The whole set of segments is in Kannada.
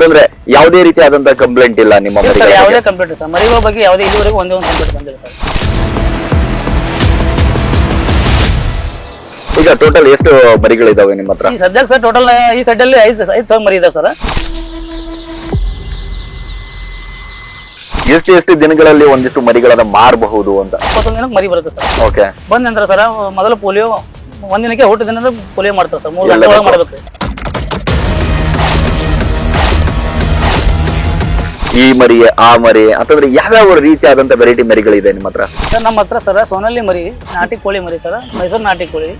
ಅದಂದ್ರೆ ಯಾವುದೇ ರೀತಿಯಾದಂತ ಕಂಪ್ಲೇಂಟ್ ಇಲ್ಲ ನಿಮ್ಮ ಸರ್ ಯಾವುದೇ ಬಗ್ಗೆ? Computer sir. ಬಗ್ಗೆ ಯಾವುದೇ ಇದುವರೆಗೂ ಒಂದೇ ಒಂದು ಕಂಪ್ಲೇಂಟ್ ಬಂದಿಲ್ಲ ಸರ್. ಈಗ ಟೋಟಲ್ ಎಷ್ಟು ಮರಿಗಳಿದಾವೆ ನಿಮ್ಮ ಹತ್ರ? ಈ ಸದ್ಯಕ್ಕೆ ಸರ್ ಟೋಟಲ್ ಈ ಸೈಡಲ್ಲಿ ಐದು ಐದು ಸಾವಿರ ಮರಿ ಇದಾವೆ ಸರ್. ಎಷ್ಟು ಎಷ್ಟು ದಿನಗಳಲ್ಲಿ ಒಂದಿಷ್ಟು ಮರಿಗಳನ್ನ ಮಾರಬಹುದು ಅಂತ? ಇಪ್ಪತ್ತೊಂದು ದಿನಕ್ಕೆ ಮರಿ ಬರುತ್ತೆ ಸರ್. ಓಕೆ ಬಂದಂದ್ರೆ ಸರ್ ಮೊದಲು ಪೋಲಿಯೋ ಒಂದಿನಕ್ಕೆ ಊಟ ದಿನದ ಪೋಲಿಯೋ ಮಾಡ್ತಾರೆ ಸರ್. ಮೂರು ಗಂಟೆ ಒಳಗೆ ಮಾಡ್ಬೇಕು. ಈ ಮರಿ ಆ ಮರಿ ಅಂತಂದ್ರೆ ಯಾವ್ಯಾವ ರೀತಿಯಾದಂತ ವೆರೈಟಿ ಮರಿಗಳಿದೆ ನಿಮ್ಮ ಹತ್ರ? ಸರ್ ನಮ್ಮ ಹತ್ರ ಸರ್ ಸೋನಲ್ಲಿ ಮರಿ ನಾಟಿ ಕೋಳಿ ಮರಿ ಸರ್ ಮೈಸೂರು ನಾಟಿ ಕೋಳಿ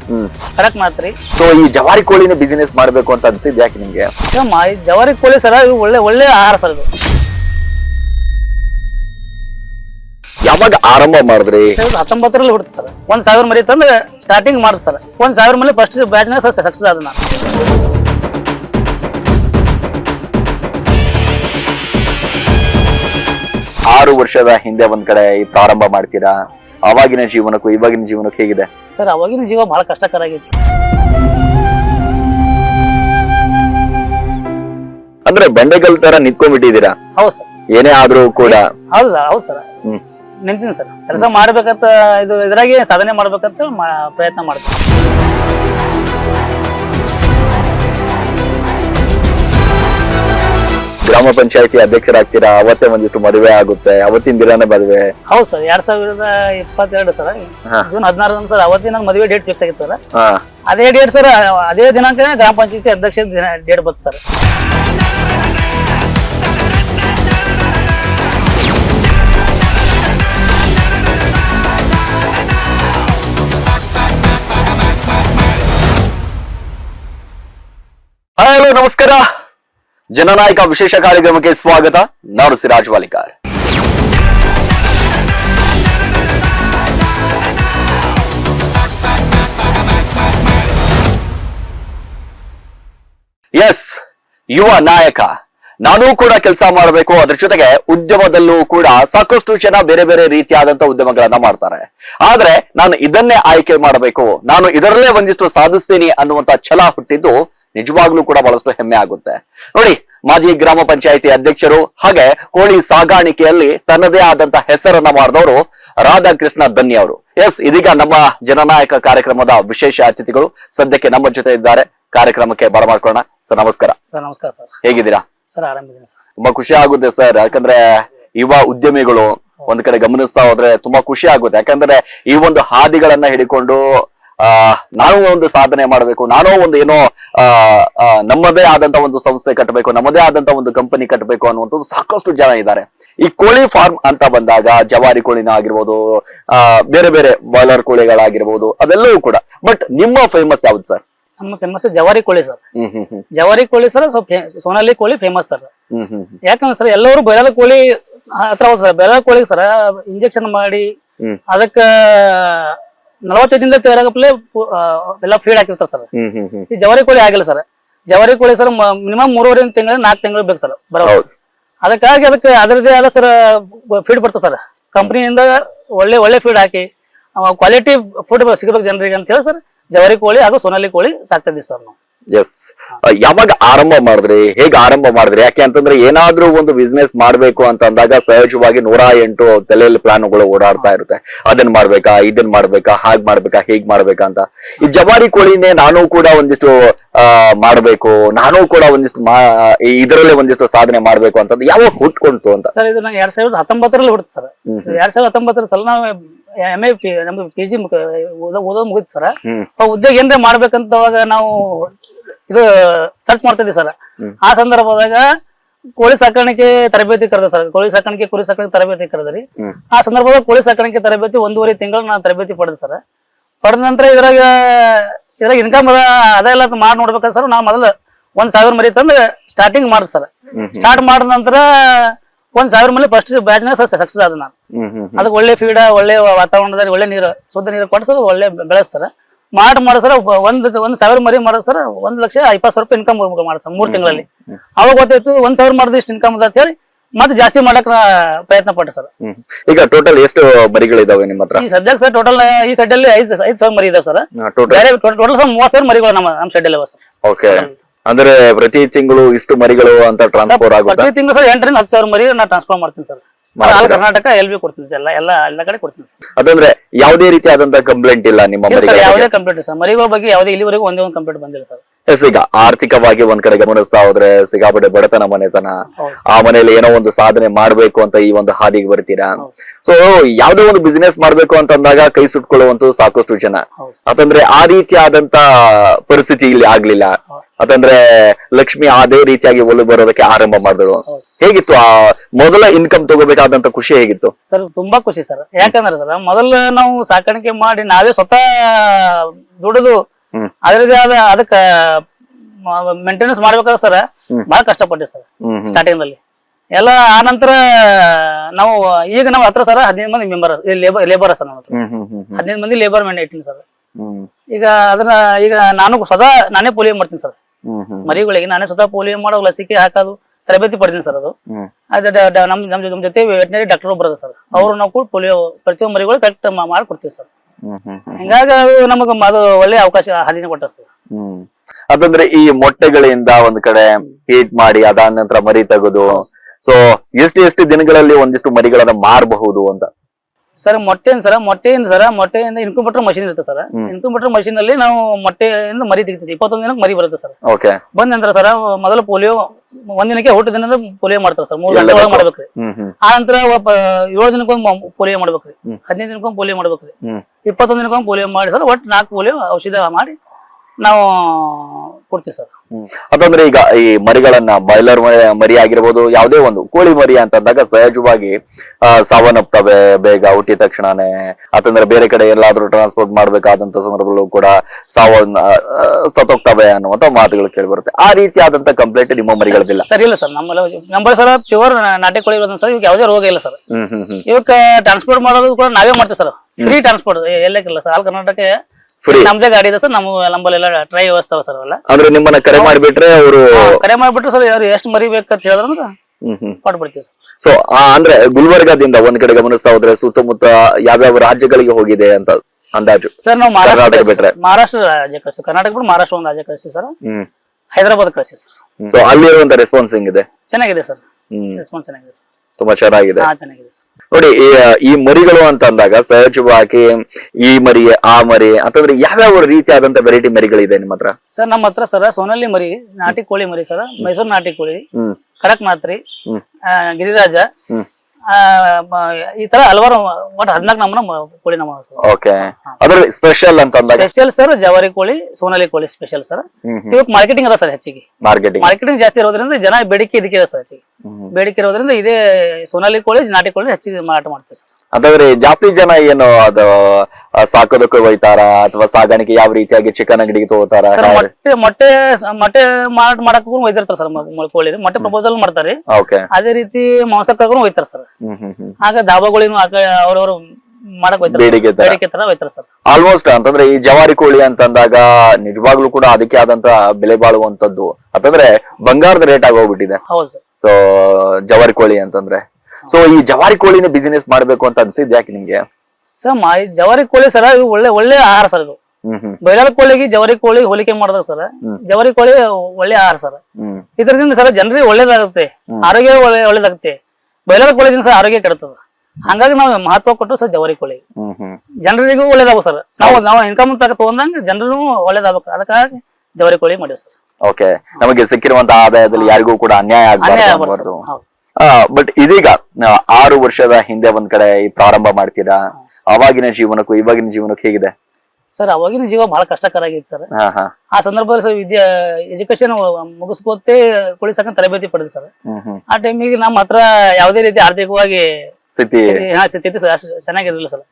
ಕರಕ್ ಮಾತ್ರಿ. ಸೊ ಈ ಜವಾರಿ ಕೋಳಿನ ಬಿಸಿನೆಸ್ ಮಾಡ್ಬೇಕು ಅಂತ ಅನ್ಸಿದ್ ಯಾಕೆ ನಿಮ್ಗೆ? ಸರ್ ಮಾ ಜವಾರಿ ಕೋಳಿ ಸರ್ ಇದು ಒಳ್ಳೆ ಒಳ್ಳೆ ಆಹಾರ ಸರ್ ಇದು. ಯಾವಾಗ ಆರಂಭ ಮಾಡಿದ್ರಿ? ಹತ್ತೊಂಬತ್ತರಲ್ಲಿ ಹುಡುತ್ತೆ ಸರ್. ಒಂದ್ ಸಾವಿರ ಮರಿ ತಂದ್ರೆ ಸ್ಟಾರ್ಟಿಂಗ್ ಮಾಡುತ್ತೆ ಸರ್. ಒಂದ್ ಸಾವಿರ ಮರಿ ಫಸ್ಟ್ ಬ್ಯಾಚ್ನಾಗ ಸರ್ ಸಕ್ಸಸ್ ಆದ ನಾನು. ವರ್ಷದ ಹಿಂದೆ ಒಂದ್ ಕಡೆ ಈ ಪ್ರಾರಂಭ ಮಾಡ್ತೀರಾ? ಅವಾಗಿನ ಜೀವನಕ್ಕೂ ಇವಾಗಿನ ಜೀವನಕ್ಕೂ ಹೇಗಿದೆ? ಸರ್ ಅವಾಗಿನ ಜೀವ ಬಹಳ ಕಷ್ಟಕರ ಆಗಿತ್ತು ಅಂದ್ರೆ ಬಂಡೆಗಲ್ ತರ ನಿಂತ್ಕೊಂಡ್ಬಿಟ್ಟಿದ್ದೀರಾ? ಹೌದು ಸರ್. ಏನೇ ಆದ್ರೂ ಕೂಡ. ಹೌದು ಸರ್ ಹೌದು ಸರ್. ಹ್ಮ್. ನಿಂತೀನಿ ಸರ್. ಕೆಲಸ ಮಾಡ್ಬೇಕಂತ ಇದು ಇದ್ರಾಗೆ ಸಾಧನೆ ಮಾಡ್ಬೇಕಂತ ಮಾ- ಪ್ರಯತ್ನ ಮಾಡ್ತೀನಿ. ಗ್ರಾಮ ಪಂಚಾಯತಿ ಅಧ್ಯಕ್ಷರಾಗ್ತೀರಾ? ಅವತ್ತೇ ಒಂದಿಷ್ಟು ಮದುವೆ ಆಗುತ್ತೆ. ಅವತ್ತಿನ ದಿನಾನೇ ಮದುವೆ. ಹೌದು ಸರ್ ಎರಡ್ ಸಾವಿರದ ಇಪ್ಪತ್ತೆರಡು ಸರ್. ಜೂನ್ ಹದಿನಾರು ಸರ್ ಅವತ್ತಿನ ಮದುವೆ ಡೇಟ್ ಫಿಕ್ಸ್ ಆಗಿತ್ತು ಸರ್. ಹಾ. ಅದೇ ಡೇಟ್ ಸರ್ ಅದೇ ದಿನಾಂಕ ಗ್ರಾಮ ಪಂಚಾಯತಿ ಅಧ್ಯಕ್ಷ ಡೇಟ್ ಬಂತು ಸರ್. ಹಲೋ ನಮಸ್ಕಾರ. ಜನನಾಯಕ ವಿಶೇಷ ಕಾರ್ಯಕ್ರಮಕ್ಕೆ ಸ್ವಾಗತ. ನಾನು ಸಿರಾಜ್ ವಾಲಿಕಾರ್ ಎಸ್ ಯುವ ನಾಯಕ. ನಾನು ಕೂಡ ಕೆಲಸ ಮಾಡಬೇಕು. ಅದ್ರ ಜೊತೆಗೆ ಉದ್ಯಮದಲ್ಲೂ ಕೂಡ ಸಾಕಷ್ಟು ಜನ ಬೇರೆ ಬೇರೆ ರೀತಿಯಾದಂತ ಉದ್ಯಮಗಳನ್ನ ಮಾಡ್ತಾರೆ. ಆದ್ರೆ ನಾನು ಇದನ್ನೇ ಆಯ್ಕೆ ಮಾಡಬೇಕು. ನಾನು ಇದರಲ್ಲೇ ಒಂದಿಷ್ಟು ಸಾಧಿಸ್ತೀನಿ ಅನ್ನುವಂತ ಛಲ ಹುಟ್ಟಿದ್ದು ನಿಜವಾಗ್ಲೂ ಕೂಡ ಬಹಳಷ್ಟು ಹೆಮ್ಮೆ ಆಗುತ್ತೆ. ನೋಡಿ ಮಾಜಿ ಗ್ರಾಮ ಪಂಚಾಯಿತಿ ಅಧ್ಯಕ್ಷರು ಹಾಗೆ ಕೋಳಿ ಸಾಗಾಣಿಕೆಯಲ್ಲಿ ತನ್ನದೇ ಆದಂತ ಹೆಸರನ್ನ ಮಾಡಿದವರು ರಾಧಾಕೃಷ್ಣ ದನ್ನಿ ಅವರು. ಎಸ್ ಇದೀಗ ನಮ್ಮ ಜನನಾಯಕ ಕಾರ್ಯಕ್ರಮದ ವಿಶೇಷ ಅತಿಥಿಗಳು ಸದ್ಯಕ್ಕೆ ನಮ್ಮ ಜೊತೆ ಇದ್ದಾರೆ. ಕಾರ್ಯಕ್ರಮಕ್ಕೆ ಬರಮಾಡ್ಕೊಳ್ಳೋಣ ಸರ್ ನಮಸ್ಕಾರ. ಸರ್ ನಮಸ್ಕಾರ ಸರ್. ಹೇಗಿದ್ದೀರಾ? ಸರ್ ಆರಾಮಿದ್ದೀನಿ ಸರ್. ತುಂಬಾ ಖುಷಿ ಆಗುತ್ತೆ ಸರ್. ಯಾಕಂದ್ರೆ ಯುವ ಉದ್ಯಮಿಗಳು ಒಂದ್ ಕಡೆ ಗಮನಿಸ್ತಾ ಹೋದ್ರೆ ತುಂಬಾ ಖುಷಿ ಆಗುತ್ತೆ. ಯಾಕಂದ್ರೆ ಈ ಒಂದು ಹಾದಿಗಳನ್ನ ಹಿಡಿಕೊಂಡು ಆ ನಾನು ಒಂದು ಸಾಧನೆ ಮಾಡಬೇಕು ನಾನೋ ಒಂದು ಏನೋ ಆ ನಮ್ಮದೇ ಆದಂತ ಒಂದು ಸಂಸ್ಥೆ ಕಟ್ಟಬೇಕು ನಮ್ಮದೇ ಆದಂತ ಒಂದು ಕಂಪನಿ ಕಟ್ಟಬೇಕು ಅನ್ನುವಂಥದ್ದು ಸಾಕಷ್ಟು ಜನ ಇದ್ದಾರೆ. ಈ ಕೋಳಿ ಫಾರ್ಮ್ ಅಂತ ಬಂದಾಗ ಜವಾರಿ ಕೋಳಿನ ಆಗಿರ್ಬೋದು ಆ ಬೇರೆ ಬೇರೆ ಬಾಯ್ಲರ್ ಕೋಳಿಗಳಾಗಿರ್ಬೋದು ಅದೆಲ್ಲವೂ ಕೂಡ. ಬಟ್ ನಿಮ್ಮ ಫೇಮಸ್ ಯಾವ್ದು ಸರ್ ನಮ್ಮ ಫೇಮಸ್ ಜವಾರಿ ಕೋಳಿ ಸರ್ ಜವಾರಿ ಕೋಳಿ ಸರ್ ಸ್ವಲ್ಪ ಸೋನಾಲಿ ಕೋಳಿ ಫೇಮಸ್ ಸರ್ ಯಾಕಂದ್ರೆ ಸರ್ ಎಲ್ಲರೂ ಬೆಳಲ ಕೋಳಿ ಹತ್ರ ಹೋದ್ ಸರ್ ಬೆಳಲ ಕೋಳಿಗೆ ಸರ್ ಇಂಜೆಕ್ಷನ್ ಮಾಡಿ. ಅದಕ್ಕ ನಲವತ್ತೈದಿಂದ ತೆರಗಪ್ಲೆ ಎಲ್ಲ ಫೀಡ್ ಹಾಕಿರ್ತಾರೆ ಸರ್ ಈ ಜವಾರಿ ಕೋಳಿ ಆಗಿಲ್ಲ ಸರ್ ಜವಾರಿ ಕೋಳಿ ಸರ್ ಮಿನಿಮಮ್ ಮೂರುವರೆ ತಿಂಗಳ ನಾಲ್ಕು ತಿಂಗಳು ಬೇಕು ಸರ್ ಬರೋ ಹೌದು. ಅದಕ್ಕಾಗಿ ಅದಕ್ಕೆ ಅದರದೇ ಆದ ಸರ್ ಫೀಡ್ ಬರ್ತದೆ ಸರ್ ಕಂಪ್ನಿಯಿಂದ ಒಳ್ಳೆ ಒಳ್ಳೆ ಫೀಡ್ ಹಾಕಿ ಕ್ವಾಲಿಟಿ ಫುಡ್ ಸಿಗಬೇಕು ಜನರಿಗೆ ಅಂತ ಹೇಳಿ ಸರ್ ಜವಾರಿ ಕೋಳಿ ಹಾಗೂ ಸೋನಾಲಿ ಕೋಳಿ ಸಾಕ್ತಾ ಇದ್ದೀವಿ ಸರ್ ನಾವು. ಎಸ್ ಯಾವಾಗ ಆರಂಭ ಮಾಡಿದ್ರಿ? ಹೇಗೆ ಆರಂಭ ಮಾಡಿದ್ರಿ? ಯಾಕೆ ಅಂತಂದ್ರೆ ಏನಾದ್ರೂ ಒಂದು ಬಿಸ್ನೆಸ್ ಮಾಡ್ಬೇಕು ಅಂತ ಅಂದಾಗ ಸಹಜವಾಗಿ ನೂರ ಎಂಟು ತಲೆಯಲ್ಲಿ ಪ್ಲಾನ್ಗಳು ಓಡಾಡ್ತಾ ಇರುತ್ತೆ. ಅದನ್ನ ಮಾಡ್ಬೇಕಾ ಇದನ್ ಮಾಡ್ಬೇಕಾ ಹಾಗ್ ಮಾಡ್ಬೇಕಾ ಹೇಗ್ ಮಾಡ್ಬೇಕಾ ಅಂತ. ಈ ಜವಾರಿ ಕೋಳಿನೇ ನಾನು ಕೂಡ ಒಂದಿಷ್ಟು ಆ ಮಾಡ್ಬೇಕು. ನಾನು ಕೂಡ ಒಂದಿಷ್ಟು ಇದರಲ್ಲೇ ಒಂದಿಷ್ಟು ಸಾಧನೆ ಮಾಡ್ಬೇಕು ಅಂತ ಯಾವಾಗ ಹುಟ್ಕೊಂತು ಅಂತ. ಸರ್ ಇದು ಎರಡ್ ಸಾವಿರದ ಹತ್ತೊಂಬತ್ತರಲ್ಲಿ ಹುಡ್ತು ಸರ್. ಎರಡ್ ಸಾವಿರದ ಹತ್ತೊಂಬತ್ತರ ಸಲ ನಾವು ಎಂ ಎ ಪಿ ನಮ್ದು ಪಿ ಜಿ ಓದೋದು ಮುಗಿತು ಸರ್. ಉದ್ಯೋಗ ಏನ್ರ ಮಾಡ್ಬೇಕಂತ ನಾವು ಇದು ಸರ್ಚ್ ಮಾಡ್ತಿದ್ವಿ ಸರ್. ಆ ಸಂದರ್ಭದಾಗ ಕೋಳಿ ಸಾಕಾಣಿಕೆ ತರಬೇತಿ ಕರೆದ ಸರ್. ಕೋಳಿ ಸಾಕಾಣಿಕೆ ಕುರಿ ಸಾಕಾಣಿಕೆ ತರಬೇತಿ ಕರೆದ್ರಿ. ಆ ಸಂದರ್ಭದಾಗ ಕೋಳಿ ಸಾಕಾಣಿಕೆ ತರಬೇತಿ ಒಂದೂವರೆ ತಿಂಗಳು ನಾನು ತರಬೇತಿ ಪಡೆದ ಸರ್. ಪಡೆದ ನಂತರ ಇದ್ರಾಗ ಇದ್ರಾಗ ಇನ್ಕಮ್ ಅದ ಅದೆಲ್ಲ ಮಾಡಿ ನೋಡ್ಬೇಕಂತ ಸರ್ ನಾವು ಮೊದಲು ಒಂದ್ ಸಾವಿರ ಮರಿ ತಂದು ಸ್ಟಾರ್ಟಿಂಗ್ ಮಾಡ್ದ ಸರ್. ಸ್ಟಾರ್ಟ್ ಮಾಡಿದ ನಂತರ ಒಂದ್ ಸಾವಿರ ಮರಿ ಫಸ್ಟ್ ಬ್ಯಾಚ್ನಾಗ ಸಕ್ಸಸ್ ಆದ ನಾನು. ಅದಕ್ಕೆ ಒಳ್ಳೆ ಫೀಡ ಒಳ್ಳೆ ವಾತಾವರಣದಲ್ಲಿ ಒಳ್ಳೆ ನೀರು ಶುದ್ಧ ನೀರು ಕೊಟ್ಟು ಸರ್ ಒಳ್ಳೆ ಬೆಳೆಸ್ತಾರ. ಮಾಡಿ ಮಾಡೋ ಸರ್ ಒಂದ್ ಒಂದ್ ಸಾವಿರ ಮರಿ ಮಾಡೋದು ಸರ್ ಒಂದ್ ಲಕ್ಷ ಇಪ್ಪತ್ತು ಸಾವಿರ ರೂಪಾಯಿ ಇನ್ಕಮ್ ಮಾಡೋದು ಸರ್ ಮೂರ್ ತಿಂಗಳಲ್ಲಿ. ಅವಾಗ ಗೊತ್ತಾಯ್ತು ಒಂದ್ ಸಾವಿರ ಮಾಡಿದ್ರೆ ಇಷ್ಟು ಇನ್ಕಮ್ ಅಂತ ಹೇಳಿ ಮತ್ತೆ ಜಾಸ್ತಿ ಮಾಡಕ್ ಪ್ರಯತ್ನ ಪಟ್ಟೆ ಸರ್. ಈಗ ಟೋಟಲ್ ಎಷ್ಟು ಮರಿಗಳಿದಾವೆ ನಿಮ್ಮ ಹತ್ರ? ಈ ಸದ್ಯಕ್ಕೆ ಸರ್ ಟೋಟಲ್ ಈ ಸೈಡ್ ಅಲ್ಲಿ ಐದು ಐದ್ ಸಾವಿರ ಮರಿ ಇದಾವೆ ಸರ್. ಟೋಟಲ್ ಬೇರೆ ಟೋಟಲ್ ಸರ್ ಮೂವತ್ತು ಸಾವಿರ ಮರಿಗಳು ನಮ್ಮ ನಮ್ಮ ಸೈಡ್ ಅಲ್ಲಿ ಸರ್. ಓಕೆ ಅಂದ್ರೆ ಪ್ರತಿ ತಿಂಗಳು ಇಷ್ಟು ಮರಿಗಳು ಅಂತ ಟ್ರಾನ್ಸ್ಫರ್ ಆಗುತ್ತೆ? ಪ್ರತಿ ತಿಂಗಳು ಸರ್ ಎಂಟರಿಂದ ಹತ್ತು ಸಾವಿರ ಮರಿ ನಾ ಟ್ರಾನ್ಸ್ಫರ್ ಮಾಡ್ತೀನಿ sir? All Karnataka L B sir. ಎಲ್ಲ ಎಲ್ಲ ಎಲ್ಲ ಕಡೆ ಕೊಡ್ತೀನಿ ಅದಂದ್ರೆ ಯಾವುದೇ ರೀತಿಯಾದಂತ ಕಂಪ್ಲೇಂಟ್ ಇಲ್ಲ ನಿಮ್ಮ ಸರ್ ಯಾವುದೇ? ಕಂಪ್ಲೇಂಟ್ ಸರ್ ಮರಿಗೋ ಬಗ್ಗೆ ಯಾವುದೇ ಇಲ್ಲಿವರೆಗೂ ಒಂದೇ ಒಂದು ಕಂಪ್ಲೇಂಟ್ ಬಂದಿಲ್ಲ ಸರ್ ಎಸ್ ಈಗ ಆರ್ಥಿಕವಾಗಿ ಒಂದ್ ಕಡೆ ಗಮನಿಸ್ತಾ ಹೋದ್ರೆ ಸಿಗಾಪಟ್ಟೆ ಬಡತನ ಮನೆತನ ಹೌದು ಆ ಮನೆಯಲ್ಲಿ ಏನೋ ಒಂದು ಸಾಧನೆ ಮಾಡ್ಬೇಕು ಅಂತ ಈ ಒಂದು ಹಾದಿಗೆ ಬರ್ತೀರಾ. ಸೊ ಯಾವ್ದೋ ಒಂದು ಬಿಸಿನೆಸ್ ಮಾಡ್ಬೇಕು ಅಂತ ಅಂದಾಗ ಕೈ ಸುಟ್ಕೊಳ್ಳುವಂತ ಸಾಕಷ್ಟು ಜನ. ಹೌದು ಸರ್ ಯಾಕಂದ್ರೆ ಆ ರೀತಿಯಾದಂತ ಪರಿಸ್ಥಿತಿ ಇಲ್ಲಿ ಆಗ್ಲಿಲ್ಲ. ಅತಂದ್ರೆ ಲಕ್ಷ್ಮಿ ಅದೇ ರೀತಿಯಾಗಿ ಒಲು ಬರೋದಕ್ಕೆ ಆರಂಭ ಮಾಡಿದಳು. ಹೌದು. ಹೇಗಿತ್ತು ಆ ಮೊದಲ ಇನ್ಕಮ್ ತಗೋಬೇಕಾದಂತ ಖುಷಿ ಹೇಗಿತ್ತು? ಸರ್ ತುಂಬಾ ಖುಷಿ ಸರ್. ಯಾಕಂದ್ರೆ ಸರ್ ಮೊದಲು ನಾವು ಸಾಕಾಣಿಕೆ ಮಾಡಿ ನಾವೇ ಸ್ವತಃ ದುಡಿದು. ಅದರದೇ ಆದ ಅದಕ್ಕ ಮೇಂಟೆನೆನ್ಸ್ ಮಾಡ್ಬೇಕಾದ್ರೆ ಸರ್. ಬಹಳ ಕಷ್ಟಪಟ್ಟೆ ಸರ್. ಸ್ಟಾರ್ಟಿಂಗ್ನಲ್ಲಿ ಎಲ್ಲ ಆ ನಂತರ ನಾವು ಈಗ ನಾವು ಹತ್ರ ಸರ್ ಹದಿನೈದು ಮಂದಿ ಮೆಂಬರ್ ಲೇಬರ್ ಲೇಬರ್ ಸರ್ ನಮ್ಮ ಹತ್ರ. ಹದಿನೈದು ಮಂದಿ ಲೇಬರ್ ಮ್ಯಾನ್ ಇಟ್ಟಿನಿ ಸರ್ ಈಗ ಅದನ್ನ ಈಗ ನಾನು ಸ್ವತಃ ನಾನೇ ಪೋಲಿಯೋ ಮಾಡ್ತೀನಿ ಸರ್. ಮರಿಗಳಿಗೆ ನಾನೇ ಸ್ವತಃ ಪೋಲಿಯೋ ಮಾಡೋ ಲಸಿಕೆ ಹಾಕೋದು. ತರಬೇತಿ ಪಡೆದಿನಿ ಸರ್ ಅದು. ಹ್ಮ್. ಅದ ಡ- ಡ- ನಮ್ ನಮ್ ನಮ್ ಜೊತೆ ವೆಟನರಿ ಡಾಕ್ಟರ್ ಒಬ್ಬರದ ಸರ್. ಅವರು ನಾವು ಕೂಡ ಪೋಲಿಯೋ ಪ್ರತಿಯೊಂದು ಮರಿಗಳು ಕರೆಕ್ಟ್ ಮಾಡಿ ಕೊಡ್ತೀವಿ ಸರ್. ಹ್ಮ್ ಹ್ಮ್ ಹ್ಮ್. ಹಿಂಗಾಗಿ ನಮಗ ನಮಗೆ ಅದು ಒಳ್ಳೆ ಅವಕಾಶ ಹಾದಿನ ಕೊಟ್ಟ ಸರ್. ಹ್ಮ್. ಅದಂದ್ರೆ ಈ ಮೊಟ್ಟೆಗಳಿಂದ ಒಂದ್ ಕಡೆ ಹೀಟ್ ಮಾಡಿ ಅದಾದ ನಂತರ ಮರಿ ತೆಗೆದು ಸೊ ಎಷ್ಟು ಎಷ್ಟು ದಿನಗಳಲ್ಲಿ ಒಂದಿಷ್ಟು ಮರಿಗಳನ್ನ ಮಾರಬಹುದು ಅಂತ? ಸರ್ ಮೊಟ್ಟೆ ಸರ ಮೊಟ್ಟೆಯಿಂದ ಸರ ಮೊಟ್ಟೆಯಿಂದ ಇನ್ಕ್ಯುಬೇಟರ್ ಮಷಿನ್ ಇರುತ್ತೆ ಸರ್. ಹ್ಮ್. ಇನ್ಕ್ಯುಬೇಟರ್ ಮಷಿನ್ ಅಲ್ಲಿ ನಾವು ಮೊಟ್ಟೆಯಿಂದ ಮರಿ ತೆಗಿತೀವಿ. ಇಪ್ಪತ್ತೊಂದು ದಿನಕ್ಕೆ ಮರಿ ಬರುತ್ತೆ ಸರ್. ಬಂದ ನಂತರ ಸರ್ ಮೊದಲು ಪೋಲಿಯೋ ಒಂದಿನಕ್ಕೆ ಊಟ ದಿನ ಪೋಲಿಯೋ ಮಾಡ್ತಾರೆ ಸರ್. ಮೂರು ಗಂಟೆ ಒಳಗೆ ಬೇಕು. ಮಾಡ್ಬೇಕ್ರಿ. ಆ ನಂತರ ಏಳು ದಿನಕ್ಕೊಂದು ಪೋಲಿಯೋ ಮಾಡ್ಬೇಕ್ರಿ. ಹದಿನೈದು ದಿನಕ್ಕೊಂದು ಪೋಲಿಯೋ ಮಾಡ್ಬೇಕ್ರಿ. ಇಪ್ಪತ್ತೊಂದ್ ಇಪ್ಪತ್ತೊಂದು ದಿನಕ್ಕೊಂದು ಪೋಲಿಯೋ ಮಾಡಿ ಸರ್ ಒಟ್ಟು ನಾಲ್ಕು ಪೋಲಿಯೋ ಔಷಧ ಮಾಡಿ ನಾವು ಕೊಡ್ತೀವಿ ಸರ್. ಅದಂದ್ರೆ ಈಗ ಈ ಮರಿಗಳನ್ನ ಬಾಯ್ಲರ್ ಮರಿ ಆಗಿರ್ಬೋದು ಯಾವುದೇ ಒಂದು ಕೋಳಿ ಮರಿ ಅಂತ ಅಂದಾಗ ಸಹಜವಾಗಿ ಸಾವನ್ನಪ್ತವೆ ಬೇಗ ಹುಟ್ಟಿದ ತಕ್ಷಣನೇ ಅಂತಂದ್ರೆ ಬೇರೆ ಕಡೆ ಎಲ್ಲಾದ್ರೂ ಟ್ರಾನ್ಸ್ಪೋರ್ಟ್ ಮಾಡ್ಬೇಕಾದಂತ ಸಂದರ್ಭದಲ್ಲೂ ಕೂಡ ಸಾವನ್ನ ಸತ್ತೋಗ್ತವೆ ಅನ್ನುವಂತ ಮಾತುಗಳು ಕೇಳಿ ಬರುತ್ತೆ ಆ ರೀತಿಯಾದಂತ ಕಂಪ್ಲೇಂಟ್ ನಿಮ್ಮ ಮರಿಗಳದಿಲ್ಲ ಸರಿ ಇಲ್ಲ ಸರ್ ನಮ್ಮಲ್ಲ ನಂಬರ್ ಸರ್ ಪ್ಯೂರ್ ನಾಟಿ ಕೋಳಿ ಸರ್ ಇವಾಗ ಯಾವುದೇ ರೋಗ ಇಲ್ಲ ಸರ್. ಇವಕ್ಕೆ ಟ್ರಾನ್ಸ್ಪೋರ್ಟ್ ಮಾಡೋದು ಕೂಡ ನಾವೇ ಮಾಡ್ತೀವಿ ಸರ್. ಫ್ರೀ ಟ್ರಾನ್ಸ್ಪೋರ್ಟ್ ಎಲ್ಲಕ್ಕಿಲ್ಲ ಸರ್ ಆಲ್ ಕರ್ನಾಟಕ ನಮ್ದೇ ಗಾಡಿ ಇದೆ ಸರ್ ನಮ್ಮ ನಮ್ಮಲ್ಲೆಲ್ಲ ಟ್ರೈ ವ್ಯವಸ್ಥೆ ಸರ್ ಅವೆಲ್ಲ. ಅಂದ್ರೆ ನಿಮ್ಮನ್ನ ಕರೆ ಮಾಡಿಬಿಟ್ರೆ ಅವರು ಕರೆ ಮಾಡ್ಬಿಟ್ರೆ ಸರ್ ಯಾರು ಎಷ್ಟು ಮರಿ ಬೇಕಂತ ಹೇಳಿದ್ರೆ ಕೊಟ್ಬಿಡ್ತೀವಿ ಸರ್ ಸೊ ಅಂದ್ರೆ ಗುಲ್ಬರ್ಗಾದಿಂದ ಒಂದ್ ಕಡೆ ಗಮನಿಸ್ತಾ ಹೋದ್ರೆ ಸುತ್ತಮುತ್ತ ಯಾವ್ಯಾವ ರಾಜ್ಯಗಳಿಗೆ ಹೋಗಿದೆ ಅಂತ ಅಂದಾಜು? ಸರ್ ನಾವು ಮಹಾರಾಷ್ಟ್ರ ಬಿಟ್ರೆ? ಮಹಾರಾಷ್ಟ್ರ ರಾಜ್ಯ ಕಳಿಸ್ತೀವಿ. ಕರ್ನಾಟಕ ಬಿಟ್ಟು ಮಹಾರಾಷ್ಟ್ರ ಒಂದು ರಾಜ್ಯ ಕಳಿಸ್ತೀವಿ ಸರ್ ಹ್ಮ್. ಹೈದರಾಬಾದ್ ಕಳಿಸಿ ಸರ್ ಸೊ ಅಲ್ಲಿರುವಂತ ರೆಸ್ಪಾನ್ಸ್ ಹೆಂಗಿದೆ? ಚೆನ್ನಾಗಿದೆ ಸರ್ ಹ್ಮ್. ರೆಸ್ಪಾನ್ಸ್ ಚೆನ್ನಾಗಿದೆ ಸರ್ ತುಂಬಾ ಚೆನ್ನಾಗಿದೆ ಚೆನ್ನಾಗಿದೆ ಸರ್ ನೋಡಿ ಈ ಮರಿಗಳು ಅಂತ ಅಂದಾಗ ಸಹಜವಾಗಿ ಈ ಮರಿ ಆ ಮರಿ ಅಂತಂದ್ರೆ ಯಾವ್ಯಾವ ರೀತಿಯಾದಂತ ವೆರೈಟಿ ಮರಿಗಳಿದೆ ನಿಮ್ಮ ಹತ್ರ? ಸರ್ ನಮ್ಮ ಹತ್ರ ಸರ್ ಸೋನಲ್ಲಿ ಮರಿ ನಾಟಿ ಕೋಳಿ ಮರಿ ಸರ್ ಮೈಸೂರು ನಾಟಿ ಕೋಳಿ ಕಡಕ್ನಾಥ್ ರೀ ಆ, ಗಿರಿರಾಜ ಈ ತರ ಹಲವಾರು ಒಟ್ಟು ಹದಿನಾಲ್ಕು ನಮ್ಮನ ಮ- ಕೋಳಿ ನಮ್ಮ ಓಕೆ ಸ್ಪೆಷಲ್ ಅಂತ ಅಂದಾಗ? ಸ್ಪೆಷಲ್ ಸರ್ ಜವಾರಿ ಕೋಳಿ ಸೋನಾಲಿ ಕೋಳಿ ಸ್ಪೆಷಲ್ ಸರ್ ಇವತ್ತು ಮಾರ್ಕೆಟಿಂಗ್ ಅದ ಸರ್ ಹೆಚ್ಚಿಗೆ. ಮಾರ್ಕೆಟಿಂಗ್ ಮಾರ್ಕೆಟಿಂಗ್ ಜಾಸ್ತಿ ಇರೋದ್ರಿಂದ ಜನ ಬೇಡಿಕೆ ಇದಕ್ಕೆ ಇದೆ ಸರ್ ಹೆಚ್ಚಿಗೆ. ಬೇಡಿಕೆ ಇರೋದ್ರಿಂದ ಇದೇ ಸೋನಾಲಿ ಕೋಳಿ ನಾಟಿ ಕೋಳಿ ಹೆಚ್ಚಿಗೆ ಮಾರಾಟ ಮಾಡ್ತೀವಿ ಸರ್ ಅದಾದ್ರೆ ಜಾಸ್ತಿ ಜನ ಏನು ಅದು ಸಾಕೋದಕ್ಕೆ ಹೋಯ್ತಾರ? ಅಥವಾ ಸಾಗಾಣಿಕೆ ಯಾವ ರೀತಿಯಾಗಿ ಚಿಕನ್ ಅಂಗಡಿಗೆ ತಗೋತಾರ? ಸರ್ ಮೊಟ್ಟೆ ಮೊಟ್ಟೆ ಮೊಟ್ಟೆ ಮಾರಾಟ ಮಾಡಕ್ಕೂ ಒಯ್ದಿರ್ತಾರ ಸರ್ ಕೋಳಿ ಮೊಟ್ಟೆ ಪ್ರಪೋಸಲ್ ಮಾಡ್ತಾರೆ. ಓಕೆ. ಅದೇ ರೀತಿ ಮಾಂಸಕ್ಕಾಗೂ ಹೋಯ್ತಾರ ಸರ್. ಆಗ ದಾಬಾಗಳಿಗೂ ಅವ್ರವ್ರು ಮಾಡಕ್ ಸರ್. ಆಲ್ಮೋಸ್ಟ್ ಅಂತಂದ್ರೆ ಈ ಜವಾರಿ ಕೋಳಿ ಅಂತಂದಾಗ ನಿಜವಾಗ್ಲೂ ಕೂಡ ಅದಕ್ಕೆ ಆದಂತ ಬೆಲೆ ಬಾಳುವಂತದ್ದು ಅಂತಂದ್ರೆ ಬಂಗಾರದ ರೇಟ್ ಆಗೋಗ್ಬಿಟ್ಟಿದೆ ಹೌದು ಸರ್. ಸೊ ಜವಾರಿ ಕೋಳಿ ಅಂತಂದ್ರೆ. ಸೊ ಈ ಜವಾರಿ ಕೋಳಿನ ಬಿಸಿನೆಸ್ ಮಾಡ್ಬೇಕು ಅಂತ ಅನ್ಸಿದ್ ಯಾಕೆ ನಿಮ್ಗೆ? ಸರ್ ಮಾ ಜವಾರಿ ಕೋಳಿ ಸರ್ ಇದು ಒಳ್ಳೆ ಒಳ್ಳೆ ಆಹಾರ ಸರ್ ಇದು. ಬೈಲಾರ ಕೋಳಿಗೆ ಜವಾರಿ ಕೋಳಿ ಹೋಲಿಕೆ ಮಾಡಿದಾಗ ಸರ್. ಜವಾರಿ ಕೋಳಿ ಒಳ್ಳೆ ಆಹಾರ ಸರ್. ಇದರಿಂದ ಸರ್ ಜನರಿಗೆ ಒಳ್ಳೇದಾಗುತ್ತೆ ಆರೋಗ್ಯ ಒಳ್ಳೆ ಒಳ್ಳೇದಾಗುತ್ತೆ. ಬೈಲಾರ ಕೋಳಿದಿಂದ ಸರ್ ಆರೋಗ್ಯ ಕೆಡ್ತದ ಹಂಗಾಗಿ ನಾವು ಮಹತ್ವ ಕೊಟ್ಟು ಸರ್ ಜವಾರಿ ಕೋಳಿ. ಜನರಿಗೂ ಒಳ್ಳೇದಾಗ ಸರ್. ನಾವು ನಾವು ಇನ್ಕಮ್ ತಗ ತಗೊಂಡಂಗೆ ಜನರು ಒಳ್ಳೇದಾಗಬೇಕು. ಅದಕ್ಕಾಗಿ ಜವಾರಿ ಕೋಳಿ ಮಾಡಿವಿ ಸರ್. ಓಕೆ ನಮಗೆ ಸಿಕ್ಕಿರುವಂತಹ ಆದಾಯದಲ್ಲಿ ಯಾರಿಗೂ ಕೂಡ ಅನ್ಯಾಯ ಆಗ್ಬಾರ್ದು ಬಟ್ ಇದೀಗ ಆರು ವರ್ಷದ ಹಿಂದೆ ಒಂದ್ ಕಡೆ ಈ ಪ್ರಾರಂಭ ಮಾಡ್ತೀರಾ? ಅವಾಗಿನ ಜೀವನಕ್ಕೂ ಇವಾಗಿನ ಜೀವನಕ್ಕೂ ಹೇಗಿದೆ? ಸರ್ ಅವಾಗಿನ ಜೀವ ಬಹಳ ಕಷ್ಟಕರ ಆಗಿತ್ತು ಸರ್. ಆ ಸಂದರ್ಭದಲ್ಲಿ ಸರ್ ವಿದ್ಯಾ ಎಜುಕೇಶನ್ ಮುಗಿಸ್ಕೋತೆ ಕೋಳಿ ಸಾಕಂತ ತರಬೇತಿ ಪಡೆದು ಸರ್. ಆ ಟೈಮಿಗೆ ನಮ್ಮ ಹತ್ರ ಯಾವುದೇ ರೀತಿ ಆರ್ಥಿಕವಾಗಿ ಸ್ಥಿತಿ ಸ್ಥಿತಿ- ಚೆನ್ನಾಗಿರಲಿಲ್ಲ ಚೆನ್ನಾಗಿರ್ಲಿಲ್ಲ ಸರ್.